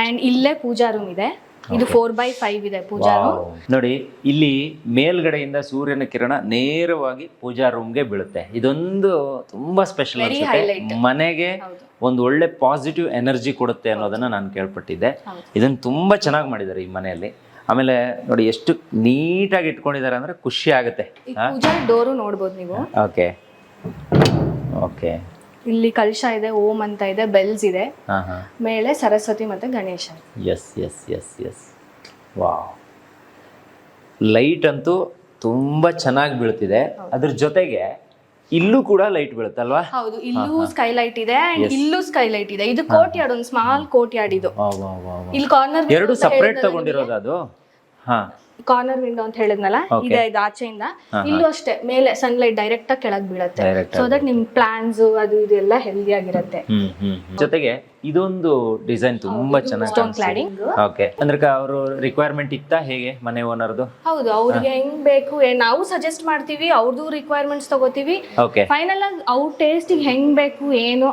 ಅಂಡ್ ಇಲ್ಲೇ ಪೂಜಾ ರೂಮ್ ಇದೆ. ಇದು ಫೋರ್ ಬೈ ಫೈವ್ ಇದೆ ಪೂಜಾ ರೂಮ್ ನೋಡಿ ಇಲ್ಲಿ ಮೇಲ್ಗಡೆಯಿಂದ ಸೂರ್ಯನ ಕಿರಣ ನೇರವಾಗಿ ಪೂಜಾ ರೂಮ್ಗೆ ಬೀಳುತ್ತೆ. ಇದೊಂದು ತುಂಬಾ ಸ್ಪೆಷಲ್ ಅನ್ಸುತ್ತೆ. ಮನೆಗೆ ಒಂದು ಒಳ್ಳೆ ಪಾಸಿಟಿವ್ ಎನರ್ಜಿ ಕೊಡುತ್ತೆ ಅನ್ನೋದನ್ನ ನಾನು ಕೇಳ್ಪಟ್ಟಿದ್ದೆ. ಇದನ್ನ ತುಂಬಾ ಚೆನ್ನಾಗಿ ಮಾಡಿದ್ದಾರೆ ಈ ಮನೆಯಲ್ಲಿ. ಆಮೇಲೆ ನೋಡಿ ಎಷ್ಟು ನೀಟಾಗಿ ಇಟ್ಕೊಂಡಿದ್ದಾರೆ ಅಂದ್ರೆ ಖುಷಿ ಆಗುತ್ತೆ. ಈ ಪೂಜಾ ಡೋರು ನೋಡ್ಬೋದು ನೀವು. ಓಕೆ. ಓಕೆ. ಇಲ್ಲಿ ಕಲಶ ಇದೆ ಓಂ ಅಂತ ಇದೆ ಬೆಲ್ಸ್ ಇದೆ. ಹಾ ಹಾ. ಮೇಲೆ ಸರಸ್ವತಿ ಮತ್ತೆ Ganesha. Yes yes yes yes ವಾ ಲೈಟ್ ಅಂತೂ ತುಂಬಾ ಚೆನ್ನಾಗಿ ಬೀಳ್ತಿದೆ. ಅದ್ರ ಜೊತೆಗೆ ಇಲ್ಲೂ ಕೂಡ ಲೈಟ್ ಬೀಳುತ್ತಲ್ವಾ? ಹೌದು ಇಲ್ಲೂ ಸ್ಕೈಲೈಟ್ ಇದೆ ಅಂಡ್ ಇಲ್ಲೂ ಸ್ಕೈಲೈಟ್ ಇದೆ. ಇದು ಕೋಟ್ ಯಾರ್ಡ್ ಒಂದು ಸ್ಮಾಲ್ ಕೋಟ್ ಯಾರ್ಡ್ ಇದು. ವಾ, ವಾ, ವಾ, ವಾ. ಇಲ್ಲಿ ಕಾರ್ನರ್ ಎರಡು ಸಪರೇಟ್ ತಗೊಂಡಿರೋದು ಅದು? ಹಾ. ಕಾರ್ನರ್ ವಿಂಡೋ ಅಂತ ಹೇಳಿದ್ನಲ್ಲ? ಇದೆ ಇದು ಆಚೆಯಿಂದ. ಇಲ್ಲೂ ಅಷ್ಟೇ ಮೇಲೆ ಸನ್ಲೈಟ್ ಡೈರೆಕ್ಟ್ ಆಗಿ ಕೆಳಗ್ ಬೀಳತ್ತೆ. Direct ಸೊ ದಟ್ ನಿಮ್ ಪ್ಲಾನ್ಸ್ ಅದು ಇದೆಲ್ಲ ಎಲ್ಲ ಹೆಲ್ದಿ ಆಗಿರುತ್ತೆ. ಹ್ಮ್ ಹ್ಮ್ ಹ್ಮ್. ಜೊತೆಗೆ ಇದೊಂದು ಡಿಸೈನ್ ತುಂಬಾ ಚೆನ್ನಾಗಿ ಓಕೆ ಅಂದ್ರೆ ಅವರು ರಿಕ್ವೈರ್ಮೆಂಟ್ ಇತ್ತಾ ಹೇಗೆ ಮನೆ ಓನರ್ದು ಹೌದು ಅವ್ರಿಗೆ ಹೆಂಗ್ ಬೇಕು ನಾವು ಸಜೆಸ್ಟ್ ಮಾಡ್ತೀವಿ ಅವ್ರದ್ದು ರಿಕ್ವೈರ್ಮೆಂಟ್ಸ್ ತಗೋತೀವಿ. ಓಕೆ ಫೈನಲ್ ಆಗಿ ಅವ್ರ ಟೇಸ್ಟ್ ಹೆಂಗ್ ಬೇಕು ಏನು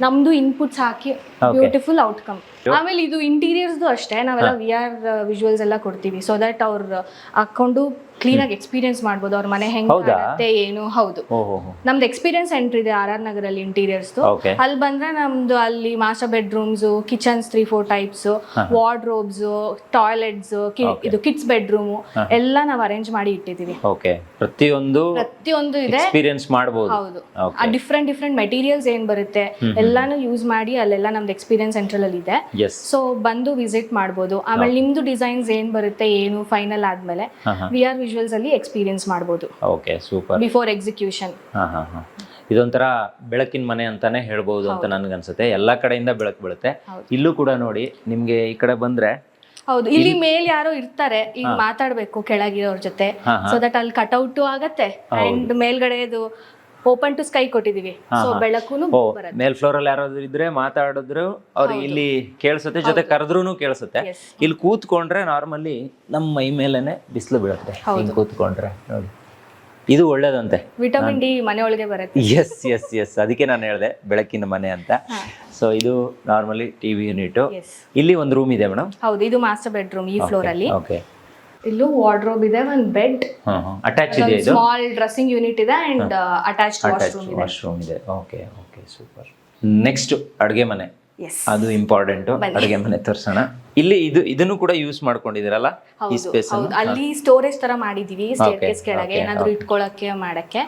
ನಮ್ದು ಇನ್ಪುಟ್ಸ್ ಹಾಕಿ ಬ್ಯೂಟಿಫುಲ್ ಔಟ್ಕಮ್ ಆಮೇಲೆ ಇದು ಇಂಟೀರಿಯರ್ಸ್ದು ಅಷ್ಟೇ ನಾವೆಲ್ಲ ವಿ ಆರ್ ವಿಜುವಲ್ಸ್ ಎಲ್ಲ ಕೊಡ್ತೀವಿ. ಸೊ ದಟ್ ಅವ್ರು ಹಾಕೊಂಡು ಕ್ಲೀನ್ ಆಗಿ ಎಕ್ಸ್ಪೀರಿಯನ್ಸ್ ಮಾಡ್ಬೋದು. ಅವ್ರ ಮನೆ ಹೆಂಗ್ ಹೌದಾ? ಕಾಣುತ್ತೆ ಏನು? ಹೌದು. ಓಹೋ ನಮ್ದು ಎಕ್ಸ್ಪೀರಿಯನ್ಸ್ ಸೆಂಟರ್ ಇದೆ ಆರ್ ಆರ್ ನಗರಲ್ಲಿ ಇಂಟೀರಿಯರ್ಸ್ ಅಲ್ಲಿ ಬಂದ್ರೆ ನಮ್ದು ಅಲ್ಲಿ master bedrooms kitchens three four types wardrobes toilets ಇದು ಕಿಡ್ಸ್ ಬೆಡ್ರೂಮ್ ಎಲ್ಲ ನಾವು ಅರೇಂಜ್ ಮಾಡಿ ಇಟ್ಟಿದ್ದೀವಿ. ಓಕೆ ಪ್ರತಿಯೊಂದು ಪ್ರತಿಯೊಂದು ಇದೆ. ಎಕ್ಸ್ಪೀರಿಯನ್ಸ್ ಮಾಡಬಹುದು ಹೌದು. ಆ ಡಿಫ್ರೆಂಟ್ ಡಿಫ್ರೆಂಟ್ ಮೆಟೀರಿಯಲ್ಸ್ ಏನ್ ಬರುತ್ತೆ ಎಲ್ಲಾನು ಯೂಸ್ ಮಾಡಿ ಅಲ್ಲೆಲ್ಲ ನಮ್ದು ಎಕ್ಸ್ಪೀರಿಯನ್ಸ್ ಸೆಂಟ್ರಲ್ ಅಲ್ಲಿ ಇದೆ. ಎಸ್ ಸೊ ಬಂದು ವಿಸಿಟ್ ಮಾಡ್ಬೋದು. ಆಮೇಲೆ ನಿಮ್ದು ಡಿಸೈನ್ಸ್ ಏನ್ ಬರುತ್ತೆ ಏನು ಫೈನಲ್ ಆದ್ಮೇಲೆ ವಿ ಆರ್ ವಿಜುವಲ್ಸ್ ಅಲ್ಲಿ ಎಕ್ಸ್ಪೀರಿಯನ್ಸ್ ಮಾಡಬಹುದು ಓಕೆ ಸೂಪರ್ ಬಿಫೋರ್ ಎಕ್ಸಿಕ್ಯೂಷನ್ ಹಾ ಹಾ ಹಾ. ಇದೊಂಥರ ಬೆಳಕಿನ ಮನೆ ಅಂತಾನೆ ಹೇಳ್ಬೋದು ಅಂತ ನನ್ಗನ್ಸುತ್ತೆ. ಎಲ್ಲಾ ಕಡೆಯಿಂದ ಬೆಳಕು ಬೀಳುತ್ತೆ. ಇಲ್ಲೂ ಕೂಡ ನೋಡಿ ನಿಮ್ಗೆ ಈ ಕಡೆ ಬಂದ್ರೆ ಹೌದು ಇಲ್ಲಿ ಮೇಲ್ ಯಾರೋ ಇರ್ತಾರೆ ಈಗ ಮಾತಾಡ್ಬೇಕು ಕೆಳಗಿರೋರ್ ಜೊತೆ. ಸೊ ದಟ್ ಅಲ್ಲಿ ಕಟ್ಔಟ್ ಆಗತ್ತೆ. ಅಂಡ್ ಮೇಲ್ಗಡೆ ಇದು ಓಪನ್ ಟು ಸ್ಕೈ ಕೊಟ್ಟಿದೀವಿ ಸೊ ಬರುತ್ತೆ. ಮೇಲ್ ಫ್ಲೋರ್ ಅಲ್ಲಿ ಯಾರಾದ್ರೂ ಇದ್ರೆ ಮಾತಾಡಿದ್ರು ಅವ್ರಿಗೆ ಇಲ್ಲಿ ಕೇಳಿಸುತ್ತೆ ಜೊತೆ ಕರೆದ್ರೂ ಕೇಳಿಸುತ್ತೆ. ಇಲ್ಲಿ ಕೂತ್ಕೊಂಡ್ರೆ ನಾರ್ಮಲಿ ನಮ್ಮ ಮೈ ಮೇಲೆನೆ ಬಿಸಿಲು ಬೀಳುತ್ತೆ. ಹಿಂಗ್ ಕೂತ್ಕೊಂಡ್ರೆ ನೋಡಿ. ಇದು ಒಳ್ಳೇದಂತೆ. ವಿಟಮಿನ್ ಡಿ ಮನೆಯೊಳಗೆ ಬರುತ್ತೆ. ಎಸ್ ಎಸ್ ಎಸ್ ಅದಕ್ಕೆ ನಾನು ಹೇಳಿದೆ ಬೆಳಕಿನ ಮನೆ ಅಂತ. ಸೊ ಇದು ನಾರ್ಮಲಿ ಟಿವಿ ಯೂನಿಟ್ ಇಲ್ಲಿ ಒಂದು ರೂಮ್ ಇದೆ ಮೇಡಮ್ ಹೌದು ಇದು ಮಾಸ್ಟರ್ ಬೆಡ್ರೂಮ್ ಈ ಫ್ಲೋರ್ ಅಲ್ಲಿ. ಓಕೆ ಇಲ್ಲೂ ವಾರ್ಡ್ರೋಬ್ ಇದೆ ಒಂದು ಬೆಡ್ ಅಟ್ಯಾಚ್ ಇದೆ ಇದು? ಸ್ಮಾಲ್ ಡ್ರೆಸ್ಸಿಂಗ್ ಯೂನಿಟ್ ಇದೆ ಅಂಡ್ ಅಟ್ಯಾಚ್ ವಾಶ್ರೂಮ್ ಇದೆ. ವಾಶ್ರೂಮ್ ಇದೆ. ಓಕೆ ಓಕೆ ಸೂಪರ್ ನೆಕ್ಸ್ಟ್ ಅಡುಗೆ ಮನೆ. ಅದು ಇಂಪಾರ್ಟೆಂಟ್ ಅಡುಗೆ ಮನೆ ತೋರ್ಸೋಣ. ಇಲ್ಲಿ ಇದು ಇದನ್ನು ಕೂಡ ಯೂಸ್ ಮಾಡ್ಕೊಂಡಿದಿರಲ್ಲ ಈ ಸ್ಪೇಸ್ ಅಲ್ಲಿ ಸ್ಟೋರೇಜ್ ತರ ಮಾಡಿದೀವಿ ಸ್ಟೇರ್ಕೇಸ್ ಕೆಳಗೆ. ಏನಾದ್ರು ಇಟ್ಕೊಳಕ್ಕೆ ಮಾಡಕ್ಕೆ.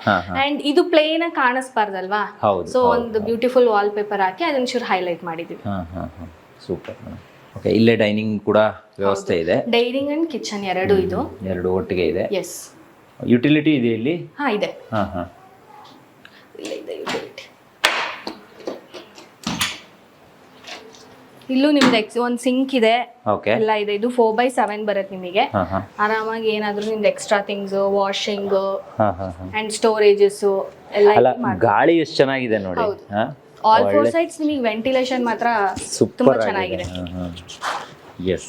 ಅಂಡ್ ಇದು ಪ್ಲೇನ್ ಆಗಿ ಕಾಣಿಸ್ಬಾರ್ದಲ್ವಾ? ಸೊ ಒಂದು ಬ್ಯೂಟಿಫುಲ್ ವಾಲ್ ಪೇಪರ್ ಹಾಕಿ ಅದನ್ನ ಶೂರ್ ಹೈಲೈಟ್ ಮಾಡಿದೀವಿ. ಸೂಪರ್ ಓಕೆ ಇಲ್ಲೇ ಡೈನಿಂಗ್ ಕೂಡ ವ್ಯವಸ್ಥೆ ಇದೆ. ಡೈನಿಂಗ್ ಅಂಡ್ ಕಿಚನ್ ಎರಡು ಇದು. ಎರಡು ಒಟ್ಟಿಗೆ ಇದೆ. ಎಸ್ ಯುಟಿಲಿಟಿ ಇದೆ ಇಲ್ಲಿ? ಹಾ ಇದೆ. ಹಾ ಹಾ. ಇಲ್ಲೇ ಇದೆ ಯುಟಿಲಿಟಿ ಇಲ್ಲೂ ನಿಮ್ದು ಎಕ್ಸ್ ಒಂದು ಸಿಂಕ್ ಇದೆ. ಓಕೆ ಎಲ್ಲ ಇದೆ. ಇದು ಫೋರ್ ಬೈ ಸೆವೆನ್ ಬರುತ್ತೆ ನಿಮಗೆ. ಹಾಂ ಹಾಂ. ಆರಾಮಾಗಿ ಏನಾದರೂ ನಿಮ್ದು ಎಕ್ಸ್ಟ್ರಾ ಥಿಂಗ್ಸ್ ವಾಷಿಂಗ್ ಹಾ ಹಾ ಅಂಡ್ ಸ್ಟೋರೇಜಸ್ ಎಲ್ಲ ಅಲ್ಲ ಗಾಳಿ ಎಷ್ಟು ಚೆನ್ನಾಗಿದೆ ನೋಡಿ. ಹೌದು. ಹಾಂ? ಆಲ್ ಫೋರ್ ಸೈಡ್ಸ್ ನಿಮಗೆ ವೆಂಟಿಲೇಷನ್ ಮಾತ್ರ ತುಂಬಾ ಸೂಪರ್ ಚೆನ್ನಾಗಿದೆ. ಎಸ್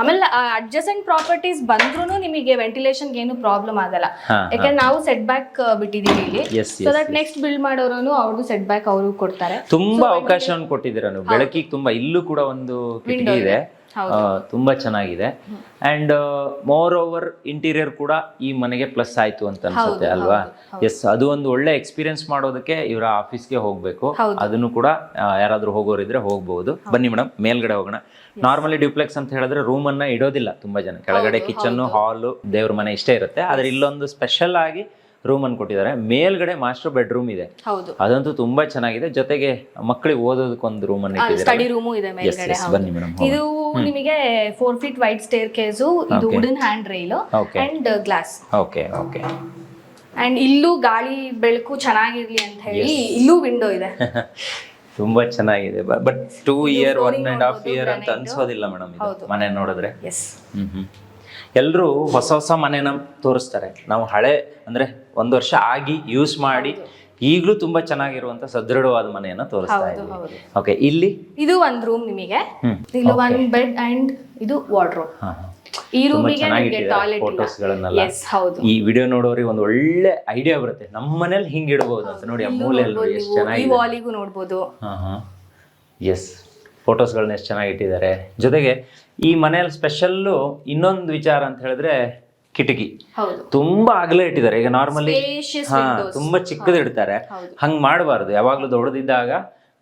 ಆಮೇಲೆ ಅಡ್ಜಸೆಂಟ್ ಪ್ರಾಪರ್ಟೀಸ್ ಬಂದ್ರೂ ನಿಮಗೆ ವೆಂಟಿಲೇಷನ್ ಏನು ಪ್ರಾಬ್ಲಮ್ ಆಗಲ್ಲ. ಹಾ, ಯಾಕಂದ್ರೆ ನಾವು ಸೆಟ್ ಬ್ಯಾಕ್ ಬಿಟ್ಟಿದೀವಿ ಇಲ್ಲಿ. Yes, so that next build ಮಾಡೋರು ಅವ್ರು ಸೆಟ್ ಬ್ಯಾಕ್ ಅವರು ಕೊಡ್ತಾರೆ. ತುಂಬಾ ಅವಕಾಶವನ್ನು ಕೊಟ್ಟಿದ್ದೀರಾ ನೀವು. ಬೆಳಕಿಗೆ ತುಂಬಾ ಇಲ್ಲೂ ಕೂಡ ಒಂದು ಕಿಟಕಿ ಇದೆ. ತುಂಬಾ ಚೆನ್ನಾಗಿದೆ. ಅಂಡ್ ಮೋರ್ ಓವರ್ ಇಂಟೀರಿಯರ್ ಕೂಡ ಈ ಮನೆಗೆ ಪ್ಲಸ್ ಆಯ್ತು ಅಂತ ಅನ್ಸುತ್ತೆ ಅಲ್ವಾ? ಎಸ್ ಅದು ಒಂದು ಒಳ್ಳೆ ಎಕ್ಸ್ಪೀರಿಯನ್ಸ್ ಮಾಡೋದಕ್ಕೆ ಇವರ ಆಫೀಸ್ಗೆ ಹೋಗ್ಬೇಕು. ಅದನ್ನು ಕೂಡ ಯಾರಾದರೂ ಹೋಗೋರಿದ್ರೆ ಹೋಗಬಹುದು ಬನ್ನಿ ಮೇಡಮ್ ಮೇಲ್ಗಡೆ ಹೋಗೋಣ. ನಾರ್ಮಲಿ ಡ್ಯೂಪ್ಲೆಕ್ಸ್ ಅಂತ ಹೇಳಿದ್ರೆ ರೂಮ್ ಅನ್ನ ಇಡೋದಿಲ್ಲ ತುಂಬಾ ಜನ. ಕೆಳಗಡೆ ಕಿಚನ್ ಹಾಲು ದೇವ್ರ ಮನೆ ಇಷ್ಟೇ ಇರುತ್ತೆ. ಆದ್ರೆ ಇಲ್ಲೊಂದು ಸ್ಪೆಷಲ್ ಆಗಿ ರೂಮ್ ಅನ್ನು ಕೊಟ್ಟಿದ್ದಾರೆ. ಮೇಲ್ಗಡೆ ಮಾಸ್ಟರ್ ಬೆಡ್ರೂಮ್ ಇದೆ. ಹೌದು. ಅದಂತೂ ತುಂಬಾ ಚೆನ್ನಾಗಿದೆ. ಜೊತೆಗೆ ಮಕ್ಕಳಿಗೆ ಓದೋದಕ್ಕೊಂದು ರೂಮ್ ಅನ್ನು ಸ್ಟಡಿ ರೂಮು ಇದೆ ಮೇಲ್ಗಡೆ ಬನ್ನಿ ಮೇಡಮ್ ಇದು ನಿಮಗೆ four feet white staircase ಇದು wooden hand rail and glass okay okay and ಇಲ್ಲೂ ಗಾಳಿ ಬೆಳಕು ಚೆನ್ನಾಗಿರ್ಲಿ ಅಂತ ಹೇಳಿ ಇಲ್ಲೂ ವಿಂಡೋ ಇದೆ. ತುಂಬಾ ಚೆನ್ನಾಗಿದೆ. But two year one and half year ಅಂತ ಅನ್ಸೋದಿಲ್ಲ ಮೇಡಮ್ ಮನೆ ನೋಡಿದ್ರೆ. ಹ್ಮ್ ಹ್ಮ್. ಎಲ್ಲರೂ ಹೊಸ ಹೊಸ ಮನೆನ ತೋರಿಸ್ತಾರೆ. ನಾವು ಹಳೆ ಅಂದ್ರೆ ಒಂದು ವರ್ಷ ಆಗಿ ಯೂಸ್ ಮಾಡಿ ಈಗಲೂ ತುಂಬಾ ಚೆನ್ನಾಗಿರುವಂತ ಸದೃಢವಾದ ಮನೆಯನ್ನ ತೋರಿಸ್ತಾ ಇದ್ದೀವಿ. ಓಕೆ ಇಲ್ಲಿ? ಇದು ಒಂದ್ ರೂಮ್ ನಿಮಗೆ. ಇಲ್ಲಿ ಒಂದ್ ಬೆಡ್ ಅಂಡ್ ಇದು ವಾರ್ಡ್ರೋಬ್. ಈ ರೂಮಿಗೆ ಎಸ್ ಹೌದು. ಈ ವಿಡಿಯೋ ನೋಡೋರಿಗೆ ಒಂದು ಒಳ್ಳೆ ಐಡಿಯಾ ಬರುತ್ತೆ. ನಮ್ಮ ಮನೇಲಿ ಹಿಂಗ್ ಇಡಬಹುದು ಅಂತ ನೋಡಿ ಆ ಮೂಲೆಯಲ್ಲಿ ನೋಡಿ ಎಷ್ಟು ಈ ವಾಲಿಗೂ ನೋಡಬಹುದು ಹಾ ಹಾ. ಎಸ್ ಫೋಟೋಸ್ಗಳನ್ನ ಎಷ್ಟು ಚೆನ್ನಾಗಿ ಇಟ್ಟಿದ್ದಾರೆ. ಜೊತೆಗೆ ಈ ಮನೆಯಲ್ಲಿ ಸ್ಪೆಷಲ್ಲು ಇನ್ನೊಂದು ವಿಚಾರ ಅಂತ ಹೇಳಿದ್ರೆ ಕಿಟಕಿ. ತುಂಬಾ ಅಗಲ ಇಟ್ಟಿದ್ದಾರೆ. ಈಗ ನಾರ್ಮಲಿ ಹಾ ತುಂಬಾ ಚಿಕ್ಕದ ಇಡ್ತಾರೆ ಹೌದು. ಹಂಗ್ ಮಾಡಬಾರ್ದು. ಯಾವಾಗ್ಲೂ ದೊಡ್ಡದಿದ್ದಾಗ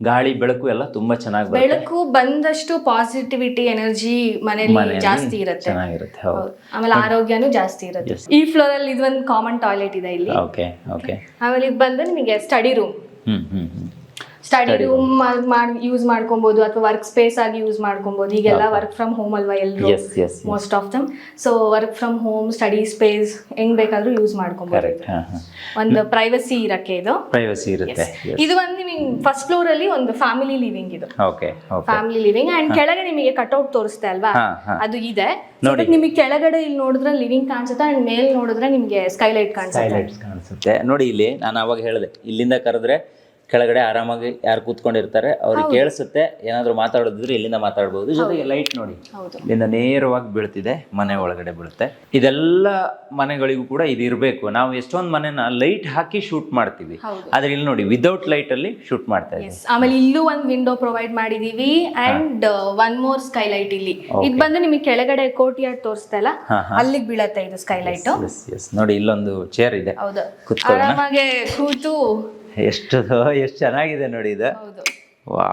ಗಾಳಿ ಬೆಳಕು ಎಲ್ಲ ತುಂಬಾ ಚೆನ್ನಾಗಿ ಬೆಳಕು ಬಂದಷ್ಟು ಪಾಸಿಟಿವಿಟಿ ಎನರ್ಜಿ ಮನೆಯಲ್ಲಿ ಜಾಸ್ತಿ ಇರುತ್ತೆ. ಚೆನ್ನಾಗಿರುತ್ತೆ. ಆಮೇಲೆ ಆರೋಗ್ಯನೂ ಜಾಸ್ತಿ ಇರುತ್ತೆ. ಈ ಫ್ಲೋರ್ ಅಲ್ಲಿ ಇದೊಂದು ಕಾಮನ್ ಟಾಯ್ಲೆಟ್ ಇದೆ ಇಲ್ಲಿ. ಓಕೆ ಓಕೆ ಆಮೇಲೆ ಇದು ಬಂದು ನಿಮಗೆ ಸ್ಟಡಿ ರೂಮ್ ಹ್ಮ್ ಹ್ಮ್. ಸ್ಟಡಿ ರೂಮ್ ಯೂಸ್ ಮಾಡ್ಕೊಬಹುದು ಅಥವಾ ವರ್ಕ್ ಸ್ಪೇಸ್ ಆಗಿ ಯೂಸ್ ಮಾಡ್ಕೊಬಹುದು ಈಗೆಲ್ಲ ವರ್ಕ್ ಫ್ರಮ್ ಹೋಮ್ ಅಲ್ವಾ ಎಲ್ಲರೂ most of them so work from home study space ಹೆಂಗ್ ಬೇಕಾದ್ರೂ ಯೂಸ್ ಮಾಡ್ಕೊಬಹುದು ಒಂದು ಪ್ರೈವಸಿ ಇರಕ್ಕೆ ಇದು. ಪ್ರೈವಸಿ ಇರುತ್ತೆ. ಇದು ಒಂದು ನಿಮಗೆ ಫಸ್ಟ್ ಫ್ಲೋರ್ ಅಲ್ಲಿ ಒಂದು ಫ್ಯಾಮಿಲಿ ಲಿವಿಂಗ್ ಇದು. ಫ್ಯಾಮಿಲಿ ಲಿವಿಂಗ್ ಅಂಡ್ ಕೆಳಗೆ ನಿಮಗೆ ಕಟ್ಔಟ್ ತೋರಿಸ್ತೆ ಅಲ್ವಾ. ಅದು ಇದೆ. ನಿಮಗೆ ಕೆಳಗಡೆ ಇಲ್ಲಿ ನೋಡಿದ್ರೆ ಲಿವಿಂಗ್ ಕಾಣಿಸುತ್ತೆ ಅಂಡ್ ಮೇಲ್ ನೋಡಿದ್ರೆ ನಿಮಗೆ ಸ್ಕೈಲೈಟ್ ಕಾಣಿಸುತ್ತೆ? ನೋಡಿ ಇಲ್ಲಿ ನಾನು ಅವಾಗ ಹೇಳಿದೆ ಇಲ್ಲಿಂದ ಕರೆದ್ರೆ ಕೆಳಗಡೆ ಆರಾಮಾಗಿ ಯಾರು ಕೂತ್ಕೊಂಡಿರ್ತಾರೆ ಅವ್ರಿಗೆ ಕೇಳಿಸುತ್ತೆ ಏನಾದರೂ ಮಾತಾಡೋದಿದ್ರೆ ಇಲ್ಲಿಂದ ಮಾತಾಡ್ಬೋದು. ಜೊತೆಗೆ ಲೈಟ್ ನೋಡಿ. ಇಲ್ಲಿಂದ ನೇರವಾಗಿ ಬೀಳ್ತಿದೆ ಮನೆ ಒಳಗಡೆ ಬೀಳುತ್ತೆ. ಇದೆಲ್ಲ ಮನೆಗಳಿಗೂ ಕೂಡ ಇದು ಇರಬೇಕು. ನಾವು ಎಷ್ಟೊಂದು ಮನೆನ ಲೈಟ್ ಹಾಕಿ ಶೂಟ್ ಮಾಡ್ತೀವಿ. ಆದ್ರೆ ಇಲ್ಲಿ ನೋಡಿ ವಿದೌಟ್ ಲೈಟ್ ಅಲ್ಲಿ ಶೂಟ್ ಮಾಡ್ತಾ ಇದ್ದೀವಿ. ಆಮೇಲೆ ಇಲ್ಲೂ ಒಂದು ವಿಂಡೋ ಪ್ರೊವೈಡ್ ಮಾಡಿದೀವಿ ಅಂಡ್ ಒನ್ ಮೋರ್ ಸ್ಕೈಲೈಟ್ ಇಲ್ಲಿ. ಇದು ಬಂದು ನಿಮಗೆ ಕೆಳಗಡೆ ಕೋಟಿಯಾಡ್ ತೋರಿಸ್ತಾ ಇಲ್ಲ? ಅಲ್ಲಿಗೆ ಬೀಳತ್ತೆ ಇದು ಸ್ಕೈಲೈಟ್ ಲೈಟ್ ನೋಡಿ ಇಲ್ಲೊಂದು ಚೇರ್ ಇದೆ? ಆರಾಮಾಗೆ ಕೂತು ಎಷ್ಟು ಎಷ್ಟು ಚೆನ್ನಾಗಿದೆ ನೋಡಿ ಇದು. ವಾ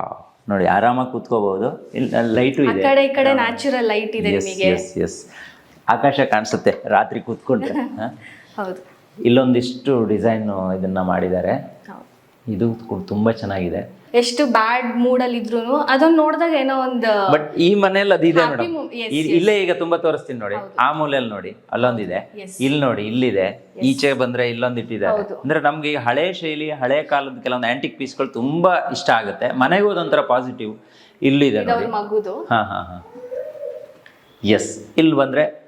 ನೋಡಿ ಆರಾಮಾಗಿ ಕೂತ್ಕೋಬಹುದು. ಇಲ್ಲಿ ಲೈಟು ಇದೆ. ಕಡೆ ಈ ಕಡೆ ನ್ಯಾಚುರಲ್ ಲೈಟ್ ಇದೆ ಎಸ್ ನಿಮಗೆ. ಎಸ್ ಎಸ್ ಆಕಾಶ ಕಾಣಿಸುತ್ತೆ. ರಾತ್ರಿ ಕೂತ್ಕೊಂಡ್ರೆ? ಹೌದು. ಇಲ್ಲೊಂದಿಷ್ಟು ಡಿಸೈನ್ ಇದನ್ನ ಮಾಡಿದ್ದಾರೆ. ಇದು ಕೂಡ ತುಂಬಾ ಚೆನ್ನಾಗಿದೆ. ಎಷ್ಟು ಬ್ಯಾಡ್ ಮೂಡ್ ಅಲ್ಲಿ ಇದ್ರು ಅದನ್ನ ನೋಡಿದಾಗ ಏನೋ ಒಂದು ಬಟ್ ಈ ಮನೆಯಲ್ಲಿ ಅದಿದೆ ನೋಡಿ ಮೇಡಮ್. ಇಲ್ಲೇ ಈಗ ತುಂಬಾ ತೋರಿಸ್ತೀನಿ ನೋಡಿ. ಆ ಮೂಲೆಯಲ್ಲಿ ನೋಡಿ. ಅಲ್ಲೊಂದಿದೆ. ಇಲ್ಲಿ ನೋಡಿ ಇಲ್ಲಿದೆ. ಈಚೆ ಬಂದ್ರೆ ಇಲ್ಲೊಂದು ಇಟ್ಟಿದ್ದಾರೆ ಅಂದ್ರೆ ನಮ್ಗೆ ಈ ಹಳೆ ಶೈಲಿ ಹಳೆ ಕಾಲದ ಕೆಲವೊಂದು ಆಂಟಿಕ್ ಪೀಸ್ಗಳು ತುಂಬಾ ಇಷ್ಟ ಆಗುತ್ತೆ. ಮನೆಗೆ ಹೋದಂತರ ಪಾಸಿಟಿವ್ ಇಲ್ಲಿದೆ ನೋಡಿ. ಹಾ ಹಾ ಹಾ. ಎಸ್ ಇಲ್ಲಿ ಬಂದ್ರೆ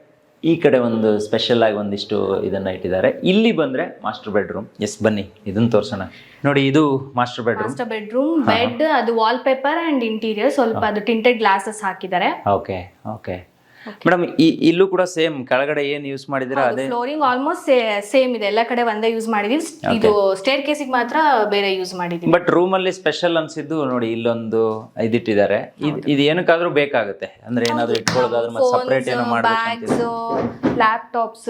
ಈ ಕಡೆ ಒಂದು ಸ್ಪೆಷಲ್ ಆಗಿ ಒಂದಿಷ್ಟು ಇದನ್ನ ಇಟ್ಟಿದ್ದಾರೆ. ಇಲ್ಲಿ ಬಂದ್ರೆ ಮಾಸ್ಟರ್ ಬೆಡ್ರೂಮ್ ಎಸ್ ಬನ್ನಿ ಇದನ್ನ ತೋರ್ಸೋಣ. ನೋಡಿ ಇದು master bedroom master bedroom bed ಅದು ವಾಲ್ ಪೇಪರ್ ಅಂಡ್ ಇಂಟೀರಿಯರ್ ಸ್ವಲ್ಪ ಅದು ಟಿಂಟೆಡ್ ಗ್ಲಾಸಸ್ ಹಾಕಿದ್ದಾರೆ. ಓಕೆ ಓಕೆ ಮೇಡಮ್ ಇಲ್ಲೂ ಕೂಡ ಸೇಮ್ ಕೆಳಗಡೆ ಏನ್ ಯೂಸ್ ಮಾಡಿದಿರಾ ಅದೇ ಫ್ಲೋರಿಂಗ್ ಆಲ್ಮೋಸ್ಟ್ ಸೇಮ್ ಇದೆ. ಎಲ್ಲ ಕಡೆ ಒಂದೇ ಯೂಸ್ ಮಾಡಿದೀವಿ. ಇದು ಸ್ಟೇರ್ ಕೇಸಿಗೆ ಮಾತ್ರ ಬೇರೆ ಯೂಸ್ ಮಾಡಿದೀವಿ. ಬಟ್ ರೂಮ್ ಅಲ್ಲಿ ಸ್ಪೆಷಲ್ ಅನ್ಸಿದ್ದು ನೋಡಿ ಇಲ್ಲೊಂದು ಇದಿಟ್ಟಿದ್ದಾರೆ. ಇದ್ ಏನಕ್ಕಾದ್ರೂ ಬೇಕಾಗುತ್ತೆ. ಅಂದ್ರೆ ಏನಾದ್ರೂ ಇಟ್ಕೊಳ್ಳೋದಾದ್ರೆ ಮತ್ತೆ ಸೆಪರೇಟ್ ಏನೋ ಮಾಡಬೇಕು ಲ್ಯಾಪ್ಟಾಪ್ಸ್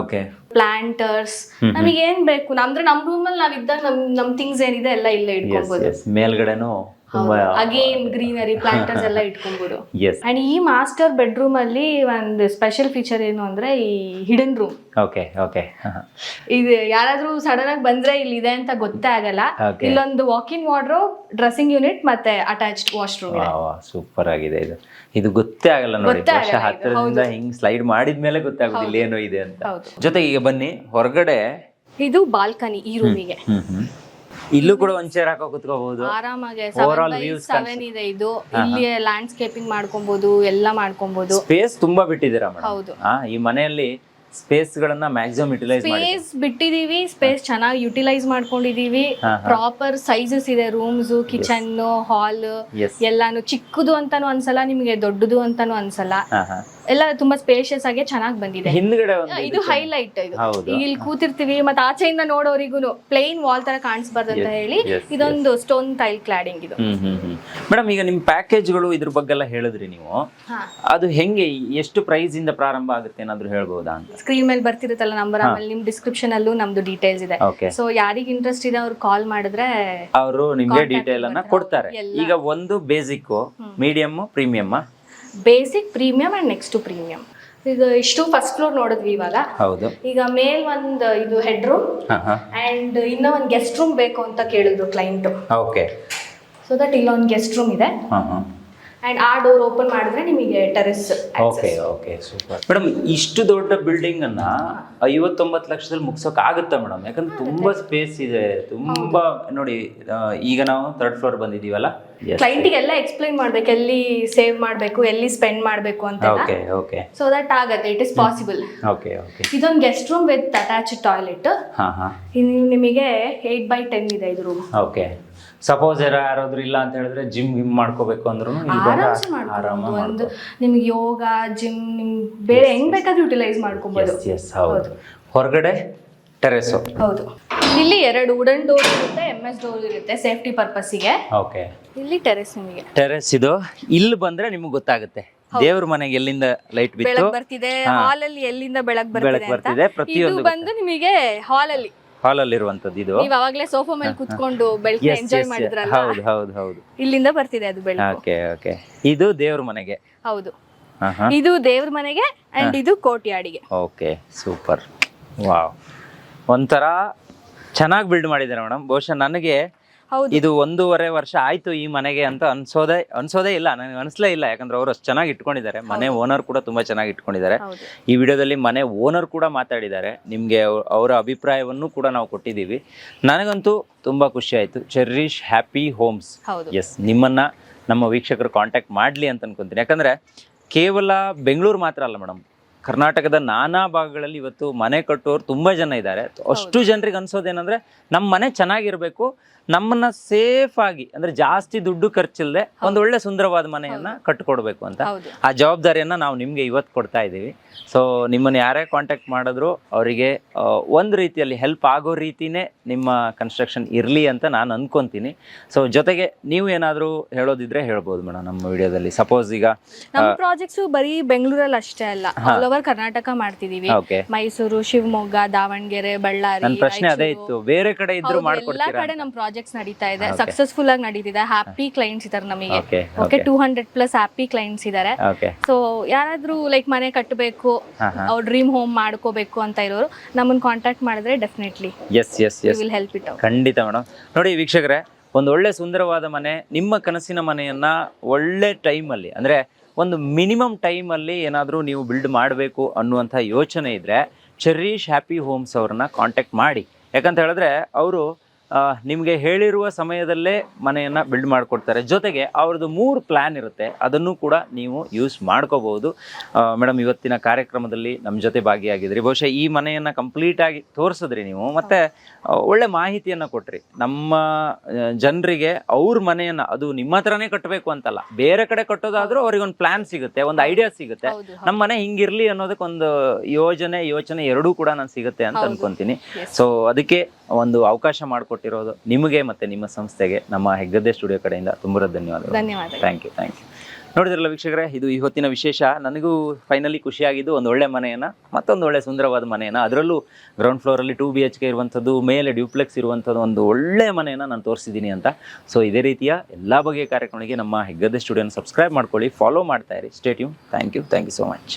ಓಕೆ ಪ್ಲಾಂಟರ್ಸ್ ನಮಗೆ ಏನ್ ಬೇಕು? ಅಂದ್ರೆ ನಮ್ ರೂಮ್ ಅಲ್ಲಿ ನಾವ್ ಇದ್ದಾಗ ನಮ್ ನಮ್ ಥಿಂಗ್ಸ್ ಏನಿದೆ ಎಲ್ಲ ಇಲ್ಲೇ ಇಟ್ಕೊಬಹುದು ಮೇಲ್ಗಡೆನೂ ತುಂಬಾ ಅಗೇನ್ ಗ್ರೀನರಿ ಪ್ಲಾಂಟರ್ಸ್ ಎಲ್ಲ ಇಟ್ಕೊಬಹುದು ಅಂಡ್ ಈ ಮಾಸ್ಟರ್ ಬೆಡ್ರೂಮ್ ಅಲ್ಲಿ ಒಂದು ಸ್ಪೆಷಲ್ ಫೀಚರ್ ಏನು ಅಂದ್ರೆ ಈ ಹಿಡನ್ ರೂಮ್ ಓಕೆ ಓಕೆ ಇದು ಯಾರಾದ್ರೂ ಸಡನ್ ಆಗಿ ಬಂದ್ರೆ ಇಲ್ಲಿ ಇದೆ ಅಂತ ಗೊತ್ತೇ ಆಗಲ್ಲ. ಇಲ್ಲೊಂದು ವಾಕಿಂಗ್ ವಾರ್ಡ್ರೋಬ್ ಡ್ರೆಸ್ಸಿಂಗ್ ಯೂನಿಟ್ ಮತ್ತೆ ಅಟ್ಯಾಚ್ಡ್ ವಾಶ್ರೂಮ್ ಸೂಪರ್ ಆಗಿದೆ ಇದು. ಇದು ಗೊತ್ತೇ ಆಗಲ್ಲ ನೋಡಿ ಹತ್ತಿರದಿಂದ ಹಿಂಗ್ ಸ್ಲೈಡ್ ಮಾಡಿದ್ಮೇಲೆ ಗೊತ್ತಾಗೋದು ಇಲ್ಲಿ ಏನೋ ಇದೆ ಅಂತ. ಜೊತೆಗೆ ಈಗ ಬನ್ನಿ ಹೊರಗಡೆ ಇದು ಬಾಲ್ಕನಿ ಈ ರೂಮಿಗೆ ಇಲ್ಲೂ ಕೂಡ ಒಂದ್ ಚೇರ್ ಹಾಕೋ ಕುತ್ಕೋಬಹುದು ಆರಾಮಾಗಿ ಸೆವೆನ್ ಇದೆ ಇದು. ಇಲ್ಲಿ ಲ್ಯಾಂಡ್ಸ್ಕೇಪಿಂಗ್ ಮಾಡ್ಕೊಬಹುದು ಎಲ್ಲ ಮಾಡ್ಕೊಬಹುದು ಸ್ಪೇಸ್ ತುಂಬಾ ಬಿಟ್ಟಿದ್ದೀರಾ ಹೌದು. ಈ ಮನೆಯಲ್ಲಿ ಸ್ಪೇಸ್ ಗಳನ್ನ ಮ್ಯಾಕ್ಸಿಮಮ್ ಯುಟಿಲೈಸ್ ಸ್ಪೇಸ್ ಬಿಟ್ಟಿದೀವಿ ಸ್ಪೇಸ್ ಚೆನ್ನಾಗಿ ಯುಟಿಲೈಸ್ ಮಾಡ್ಕೊಂಡಿದೀವಿ ಪ್ರಾಪರ್ ಸೈಜಸ್ ಇದೆ ರೂಮ್ಸ್ ಕಿಚನ್ ಹಾಲ್ ಎಲ್ಲಾನು. ಚಿಕ್ಕದು ಅಂತಾನು ಅನ್ಸಲ್ಲ ನಿಮಗೆ ದೊಡ್ಡದು ಅಂತಾನು ಅನ್ಸಲ್ಲ. ಎಲ್ಲ ತುಂಬಾ ಸ್ಪೇಷಿಯಸ್ ಆಗಿ ಚೆನ್ನಾಗಿ ಬಂದಿದೆ. ಹಿಂದ್ಗಡೆ ಒಂದು ಇದು ಹೈಲೈಟ್ ಇದು. ಹೌದು. ಈಗ ಇಲ್ಲಿ ಕೂತಿರ್ತೀವಿ ಮತ್ತೆ ಆಚೆಯಿಂದ ನೋಡೋರಿಗೂ ಪ್ಲೇನ್ ವಾಲ್ ತರ ಕಾಣಿಸ್ಬಾರ್ದು ಅಂತ ಹೇಳಿ yes, ಇದೊಂದು ಸ್ಟೋನ್ ಟೈಲ್ ಕ್ಲಾಡಿಂಗ್ ಇದು. ಹ್ಮ್ ಹ್ಮ್ ಹ್ಮ್. ಮೇಡಮ್ ಈಗ ನಿಮ್ ಪ್ಯಾಕೇಜ್ಗಳು ಇದ್ರ ಬಗ್ಗೆ ಎಲ್ಲ ಹೇಳಿದ್ರಿ ನೀವು. ಹಾ. ಅದು ಹೆಂಗೆ ಎಷ್ಟು ಪ್ರೈಸ್ ಇಂದ ಪ್ರಾರಂಭ ಆಗುತ್ತೆ ಏನಾದ್ರು ಹೇಳ್ಬೋದಾ ಅಂತ? ಸ್ಕ್ರೀನ್ ಮೇಲೆ ಬರ್ತಿರುತ್ತಲ್ಲ ನಂಬರ್ ಆಮೇಲೆ ನಿಮ್ ಡಿಸ್ಕ್ರಿಪ್ಷನ್ ಅಲ್ಲೂ ನಮ್ದು ಡೀಟೇಲ್ಸ್ ಇದೆ. ಓಕೆ ಸೊ ಯಾರಿಗ್ ಇಂಟ್ರೆಸ್ಟ್ ಇದೆ ಅವ್ರು ಕಾಲ್ ಮಾಡಿದ್ರೆ ಅವರು ನಿಮ್ಗೆ ಡೀಟೇಲ್ ಅನ್ನ ಕೊಡ್ತಾರೆ. ಈಗ ಒಂದು basic medium premium basic premium and next premium ಈಗ ಇಷ್ಟು ಫಸ್ಟ್ ಫ್ಲೋರ್ ನೋಡಿದ್ವಿ ಇವಾಗ. ಹೌದು. ಈಗ ಮೇಲ್ ಒಂದ್ ಇದು ಹೆಡ್ ರೂಮ್ ಅಂಡ್ ಇನ್ನ ಒಂದ್ ಗೆಸ್ಟ್ ರೂಮ್ ಬೇಕು ಅಂತ ಕೇಳಿದ್ರು ಕ್ಲೈಂಟ್ ಓಕೆ ಸೊ ದಟ್ ಇಲ್ಲೊಂದು ಗೆಸ್ಟ್ ರೂಮ್ ಇದೆ. ಅಂಡ್ ಆ ಡೋರ್ ಓಪನ್ ಮಾಡಿದ್ರೆ ನಿಮಗೆ terrace okay okay super madam ಇಷ್ಟು ದೊಡ್ಡ ಬಿಲ್ಡಿಂಗ್ ಅನ್ನ ಐವತ್ತೊಂಬತ್ತು ಲಕ್ಷದಲ್ಲಿ ಮುಗಿಸೋಕೆ ಆಗುತ್ತಾ ಮೇಡಮ್ ಯಾಕಂದ್ರೆ ತುಂಬಾ ಸ್ಪೇಸ್ ಇದೆ. ತುಂಬಾ ನೋಡಿ ಈಗ ನಾವು ಥರ್ಡ್ ಫ್ಲೋರ್ ಬಂದಿದೀವಲ್ಲ ಕ್ಲೈಂಟಿಗೆ ಎಲ್ಲ ಎಕ್ಸ್ಪ್ಲೈನ್ ಮಾಡ್ಬೇಕು ಎಲ್ಲಿ ಸೇವ್ ಮಾಡ್ಬೇಕು ಎಲ್ಲಿ ಸ್ಪೆಂಡ್ ಮಾಡ್ಬೇಕು ಅಂತ ಓಕೆ ಓಕೆ ಸೊ ದಟ್ ಆಗತ್ತೆ it is possible okay okay ಇದೊಂದು guest room with attach toilet ಹಾ ಹಾ. ನಿಮಗೆ ಏಟ್ ಬೈ ಟೆನ್ ಇದೆ ಇದು ರೂಮ್ ಓಕೆ ಸಪೋಸ್ ಯಾರಾದ್ರೂ ಇಲ್ಲ ಅಂತ ಹೇಳಿದ್ರೆ ಜಿಮ್ ಗಿಮ್ ಮಾಡ್ಕೋಬೇಕು ಅಂದ್ರೂ ಇಲ್ಲಿ ಆರಾಮ್ಸೆ ಮಾಡ್ಕೊಬೋದು ಒಂದು ನಿಮ್ಗೆ ಯೋಗ ಜಿಮ್ ನಿಮ್ ಬೇರೆ ಹೆಂಗ್ ಬೇಕಾದ್ರೂ ಯುಟಿಲೈಸ್ ಮಾಡ್ಕೋಬಹುದು ಎಸ್ ಹೌದು. ಹೊರಗಡೆ ಟೆರೆಸು ಹೌದು. ಇಲ್ಲಿ ಎರಡು ವುಡನ್ ಡೋರ್ ಇರುತ್ತೆ ಎಂಎಸ್ ಎಸ್ ಡೋರ್ ಇರುತ್ತೆ ಸೇಫ್ಟಿ ಪರ್ಪಸ್ಸಿಗೆ ಓಕೆ ಇಲ್ಲಿ ಟೆರೆಸ್ ನಿಮಗೆ. ಟೆರೆಸ್ ಇದು. ಇಲ್ಲಿ ಬಂದ್ರೆ ನಿಮ್ಗೆ ಗೊತ್ತಾಗುತ್ತೆ. ದೇವ್ರ ಮನೆಗೆ ಎಲ್ಲಿಂದ ಲೈಟ್ ಬಿತ್ತು? ಬೆಳಕ್ ಬರ್ತಿದೆ ಹಾಲ್ ಅಲ್ಲಿ ಎಲ್ಲಿಂದ ಬೆಳಕ್ ಬೆಳಕ್ ಬರ್ತಿದೆ ಬರ್ತಿದೆ ಪ್ರತಿಯೊಂದು ಬಂದು ನಿಮಗೆ ಹಾಲ್ ಅಲ್ಲಿ. ಹಾಲ್ ಅಲ್ಲಿ ಇರುವಂತದ್ದು ಇದು. ನೀವು ಅವಾಗ್ಲೇ ಸೋಫಾ ಮೇಲೆ ಕುತ್ಕೊಂಡು ಬೆಳಗ್ಗೆ ಎಂಜಾಯ್ ಮಾಡಿದ್ರಲ್ಲ? ಹೌದು ಹೌದು ಹೌದು. ಇಲ್ಲಿಂದ ಬರ್ತಿದೆ ಅದು ಬೆಳಗ್ಗೆ ಓಕೆ ಓಕೆ. ಇದು ದೇವ್ರ ಮನೆಗೆ. ಹೌದು. ಇದು ದೇವ್ರ ಮನೆಗೆ ಅಂಡ್ ಇದು ಕೋಟ್ಯಾಡಿಗೆ. Okay super. ವಾವ್. ಒಂಥರ ಚೆನ್ನಾಗಿ ಬಿಲ್ಡ್ ಮಾಡಿದ್ದಾರೆ ಮೇಡಮ್ ಬಹುಶಃ ನನಗೆ ಇದು ಒಂದೂವರೆ ವರ್ಷ ಆಯ್ತು ಈ ಮನೆಗೆ ಅಂತ ಅನ್ಸೋದೇ ಅನ್ಸೋದೇ ಇಲ್ಲ. ನನಗೆ ಅನ್ಸ್ಲೇ ಇಲ್ಲ. ಯಾಕಂದ್ರೆ ಅವರು ಅಷ್ಟು ಚೆನ್ನಾಗಿ ಇಟ್ಕೊಂಡಿದ್ದಾರೆ. ಮನೆ ಓನರ್ ಕೂಡ ತುಂಬಾ ಚೆನ್ನಾಗಿ ಇಟ್ಕೊಂಡಿದ್ದಾರೆ. ಈ ವಿಡಿಯೋದಲ್ಲಿ ಮನೆ ಓನರ್ ಕೂಡ ಮಾತಾಡಿದ್ದಾರೆ. ನಿಮಗೆ ಅವರ ಅಭಿಪ್ರಾಯವನ್ನು ಕೂಡ ನಾವು ಕೊಟ್ಟಿದ್ದೀವಿ. ನನಗಂತೂ ತುಂಬಾ ಖುಷಿ ಆಯ್ತು. ಚೆರ್ರಿಶ್ ಹ್ಯಾಪಿ ಹೋಮ್ಸ್. ಎಸ್ ನಿಮ್ಮನ್ನ ನಮ್ಮ ವೀಕ್ಷಕರು ಕಾಂಟ್ಯಾಕ್ಟ್ ಮಾಡಲಿ ಅಂತ ಅನ್ಕೊಂತೀನಿ. ಯಾಕಂದ್ರೆ ಕೇವಲ ಬೆಂಗಳೂರು ಮಾತ್ರ ಅಲ್ಲ ಮೇಡಮ್. ಕರ್ನಾಟಕದ ನಾನಾ ಭಾಗಗಳಲ್ಲಿ ಇವತ್ತು ಮನೆ ಕಟ್ಟೋರು ತುಂಬ ಜನ ಇದ್ದಾರೆ. ಅಷ್ಟು ಜನರಿಗೆ ಅನ್ಸೋದೇನಂದ್ರೆ ನಮ್ಮ ಮನೆ ಚೆನ್ನಾಗಿರ್ಬೇಕು. ನಮ್ಮನ್ನ ಸೇಫ್ ಆಗಿ ಅಂದ್ರೆ ಜಾಸ್ತಿ ದುಡ್ಡು ಖರ್ಚಿಲ್ಲದೆ ಒಂದು ಒಳ್ಳೆ ಸುಂದರವಾದ ಮನೆಯನ್ನ ಕಟ್ಕೊಡ್ಬೇಕು ಅಂತ. ಆ ಜವಾಬ್ದಾರಿಯನ್ನ ನಾವು ನಿಮ್ಗೆ ಇವತ್ತು ಕೊಡ್ತಾ ಇದ್ದೀವಿ. ಸೊ ನಿಮ್ಮನ್ನ ಯಾರೇ ಕಾಂಟ್ಯಾಕ್ಟ್ ಮಾಡಿದ್ರು ಅವರಿಗೆ ಒಂದು ರೀತಿಯಲ್ಲಿ ಹೆಲ್ಪ್ ಆಗೋ ರೀತಿನೇ ನಿಮ್ಮ ಕನ್ಸ್ಟ್ರಕ್ಷನ್ ಇರಲಿ ಅಂತ ನಾನು ಅನ್ಕೊಂತೀನಿ. ಸೊ ಜೊತೆಗೆ ನೀವು ಏನಾದರೂ ಹೇಳೋದಿದ್ರೆ ಹೇಳ್ಬೋದು ಮೇಡಮ್ ನಮ್ಮ ವಿಡಿಯೋದಲ್ಲಿ. ಸಪೋಸ್ ಈಗ ನಮ್ಮ ಪ್ರಾಜೆಕ್ಟ್ಸ್ ಬರೀ ಬೆಂಗಳೂರಲ್ಲಿ ಅಷ್ಟೇ ಅಲ್ಲ ಆಲ್ ಓವರ್ ಕರ್ನಾಟಕ ಮಾಡ್ತಿದೀವಿ. ಮೈಸೂರು ಶಿವಮೊಗ್ಗ ದಾವಣಗೆರೆ ಬಳ್ಳಾರಿ ನನ್ನ ಪ್ರಶ್ನೆ ಅದೇ ಇತ್ತು. ಬೇರೆ ಕಡೆ ಇದ್ರು ಮಾಡ್ಕೊಡ್ತೀರಾ ಪ್ರಾಜೆಕ್ಟ್ಸ್ ನಡೀತಾ ಇದೆ. ಸಕ್ಸಸ್ಫುಲ್ ಆಗಿ ನಡೀತಿದೆ. ಹ್ಯಾಪಿ ಕ್ಲೈಂಟ್ಸ್ ಇದಾರೆ ನಮಗೆ. Okay two hundred plus happy clients ಇದಾರೆ. ಸೊ ಯಾರಾದ್ರೂ ಲೈಕ್ ಮನೆ ಕಟ್ಟಬೇಕು ಅವ್ರ ಡ್ರೀಮ್ ಹೋಮ್ ಮಾಡ್ಕೋಬೇಕು ಅಂತ ಇರೋರು ನಮ್ಮನ್ನ ಕಾಂಟ್ಯಾಕ್ಟ್ ಮಾಡಿದ್ರೆ definitely yes yes will help it ಖಂಡಿತ ಮೇಡಮ್ ನೋಡಿ ವೀಕ್ಷಕರೇ ಒಂದು ಒಳ್ಳೆ ಸುಂದರವಾದ ಮನೆ ನಿಮ್ಮ ಕನಸಿನ ಮನೆಯನ್ನ ಒಳ್ಳೆ ಟೈಮ್ ಅಲ್ಲಿ ಅಂದ್ರೆ ಒಂದು ಮಿನಿಮಮ್ ಟೈಮ್ ಅಲ್ಲಿ ಏನಾದರೂ ನೀವು ಬಿಲ್ಡ್ ಮಾಡಬೇಕು ಅನ್ನುವಂಥ ಯೋಚನೆ ಇದ್ರೆ ಚೆರ್ರೀಶ್ ಹ್ಯಾಪಿ ಹೋಮ್ಸ್ ಅವ್ರನ್ನ ಕಾಂಟ್ಯಾಕ್ಟ್ ಮಾಡಿ. ಯಾಕಂತ ಹೇಳಿದ್ರೆ ಅವರು ನಿಮಗೆ ಹೇಳಿರುವ ಸಮಯದಲ್ಲೇ ಮನೆಯನ್ನ ಬಿಲ್ಡ್ ಮಾಡಿಕೊಡ್ತಾರೆ. ಜೊತೆಗೆ ಅವ್ರದ್ದು ಮೂರು ಪ್ಲ್ಯಾನ್ ಇರುತ್ತೆ. ಅದನ್ನು ಕೂಡ ನೀವು ಯೂಸ್ ಮಾಡ್ಕೋಬಹುದು. ಮೇಡಮ್ ಇವತ್ತಿನ ಕಾರ್ಯಕ್ರಮದಲ್ಲಿ ನಮ್ಮ ಜೊತೆ ಭಾಗಿಯಾಗಿದ್ರಿ. ಬಹುಶಃ ಈ ಮನೆಯನ್ನು ಕಂಪ್ಲೀಟಾಗಿ ತೋರಿಸಿದ್ರಿ ನೀವು. ಮತ್ತೆ ಒಳ್ಳೆ ಮಾಹಿತಿಯನ್ನು ಕೊಟ್ರಿ. ನಮ್ಮ ಜನರಿಗೆ ಅವ್ರ ಮನೆಯನ್ನ ಅದು ನಿಮ್ಮ ಹತ್ರನೇ ಕಟ್ಟಬೇಕು ಅಂತಲ್ಲ. ಬೇರೆ ಕಡೆ ಕಟ್ಟೋದಾದರೂ ಅವ್ರಿಗೊಂದು ಪ್ಲ್ಯಾನ್ ಸಿಗುತ್ತೆ ಒಂದು ಐಡಿಯಾ ಸಿಗುತ್ತೆ. ನಮ್ಮ ಮನೆ ಹಿಂಗಿರಲಿ ಅನ್ನೋದಕ್ಕೊಂದು ಯೋಜನೆ ಯೋಚನೆ ಎರಡೂ ಕೂಡ ನಾನು ಸಿಗುತ್ತೆ ಅಂತ ಅನ್ಕೊಂತೀನಿ. ಸೊ ಅದಕ್ಕೆ ಒಂದು ಅವಕಾಶ ಮಾಡಿಕೊಟ್ಟಿರೋದು ನಿಮಗೆ ಮತ್ತೆ ನಿಮ್ಮ ಸಂಸ್ಥೆಗೆ ನಮ್ಮ ಹೆಗ್ಗದ್ದೆ ಸ್ಟುಡಿಯೋ ಕಡೆಯಿಂದ ತುಂಬ ಧನ್ಯವಾದಗಳು. ಧನ್ಯವಾದ ಥ್ಯಾಂಕ್ ಯು ಥ್ಯಾಂಕ್ ಯು ನೋಡಿದ್ರಲ್ಲ ವೀಕ್ಷಕರೇ ಇದು ಇವತ್ತಿನ ವಿಶೇಷ. ನನಗೂ ಫೈನಲಿ ಖುಷಿಯಾಗಿದ್ದು ಒಂದು ಒಳ್ಳೆ ಮನೆಯನ್ನ ಮತ್ತೊಂದು ಒಳ್ಳೆ ಸುಂದರವಾದ ಮನೆಯನ್ನ. ಅದರಲ್ಲೂ ಗ್ರೌಂಡ್ ಫ್ಲೋರಲ್ಲಿ ಟೂ ಬಿ ಎಚ್ ಕೆ ಇರುವಂಥದ್ದು ಮೇಲೆ ಡ್ಯೂಪ್ಲೆಕ್ಸ್ ಇರುವಂಥದ್ದು ಒಂದು ಒಳ್ಳೆ ಮನೆಯನ್ನು ನಾನು ತೋರಿಸಿದ್ದೀನಿ ಅಂತ. ಸೊ ಇದೇ ರೀತಿಯ ಎಲ್ಲ ಬಗೆಯ ಕಾರ್ಯಕ್ರಮಗಳಿಗೆ ನಮ್ಮ ಹೆಗ್ಗದ್ದೆ ಸ್ಟುಡಿಯೋನ ಸಬ್ಸ್ಕ್ರೈಬ್ ಮಾಡ್ಕೊಳ್ಳಿ ಫಾಲೋ ಮಾಡ್ತಾ ಇರಿ. Statue thank you thank you so much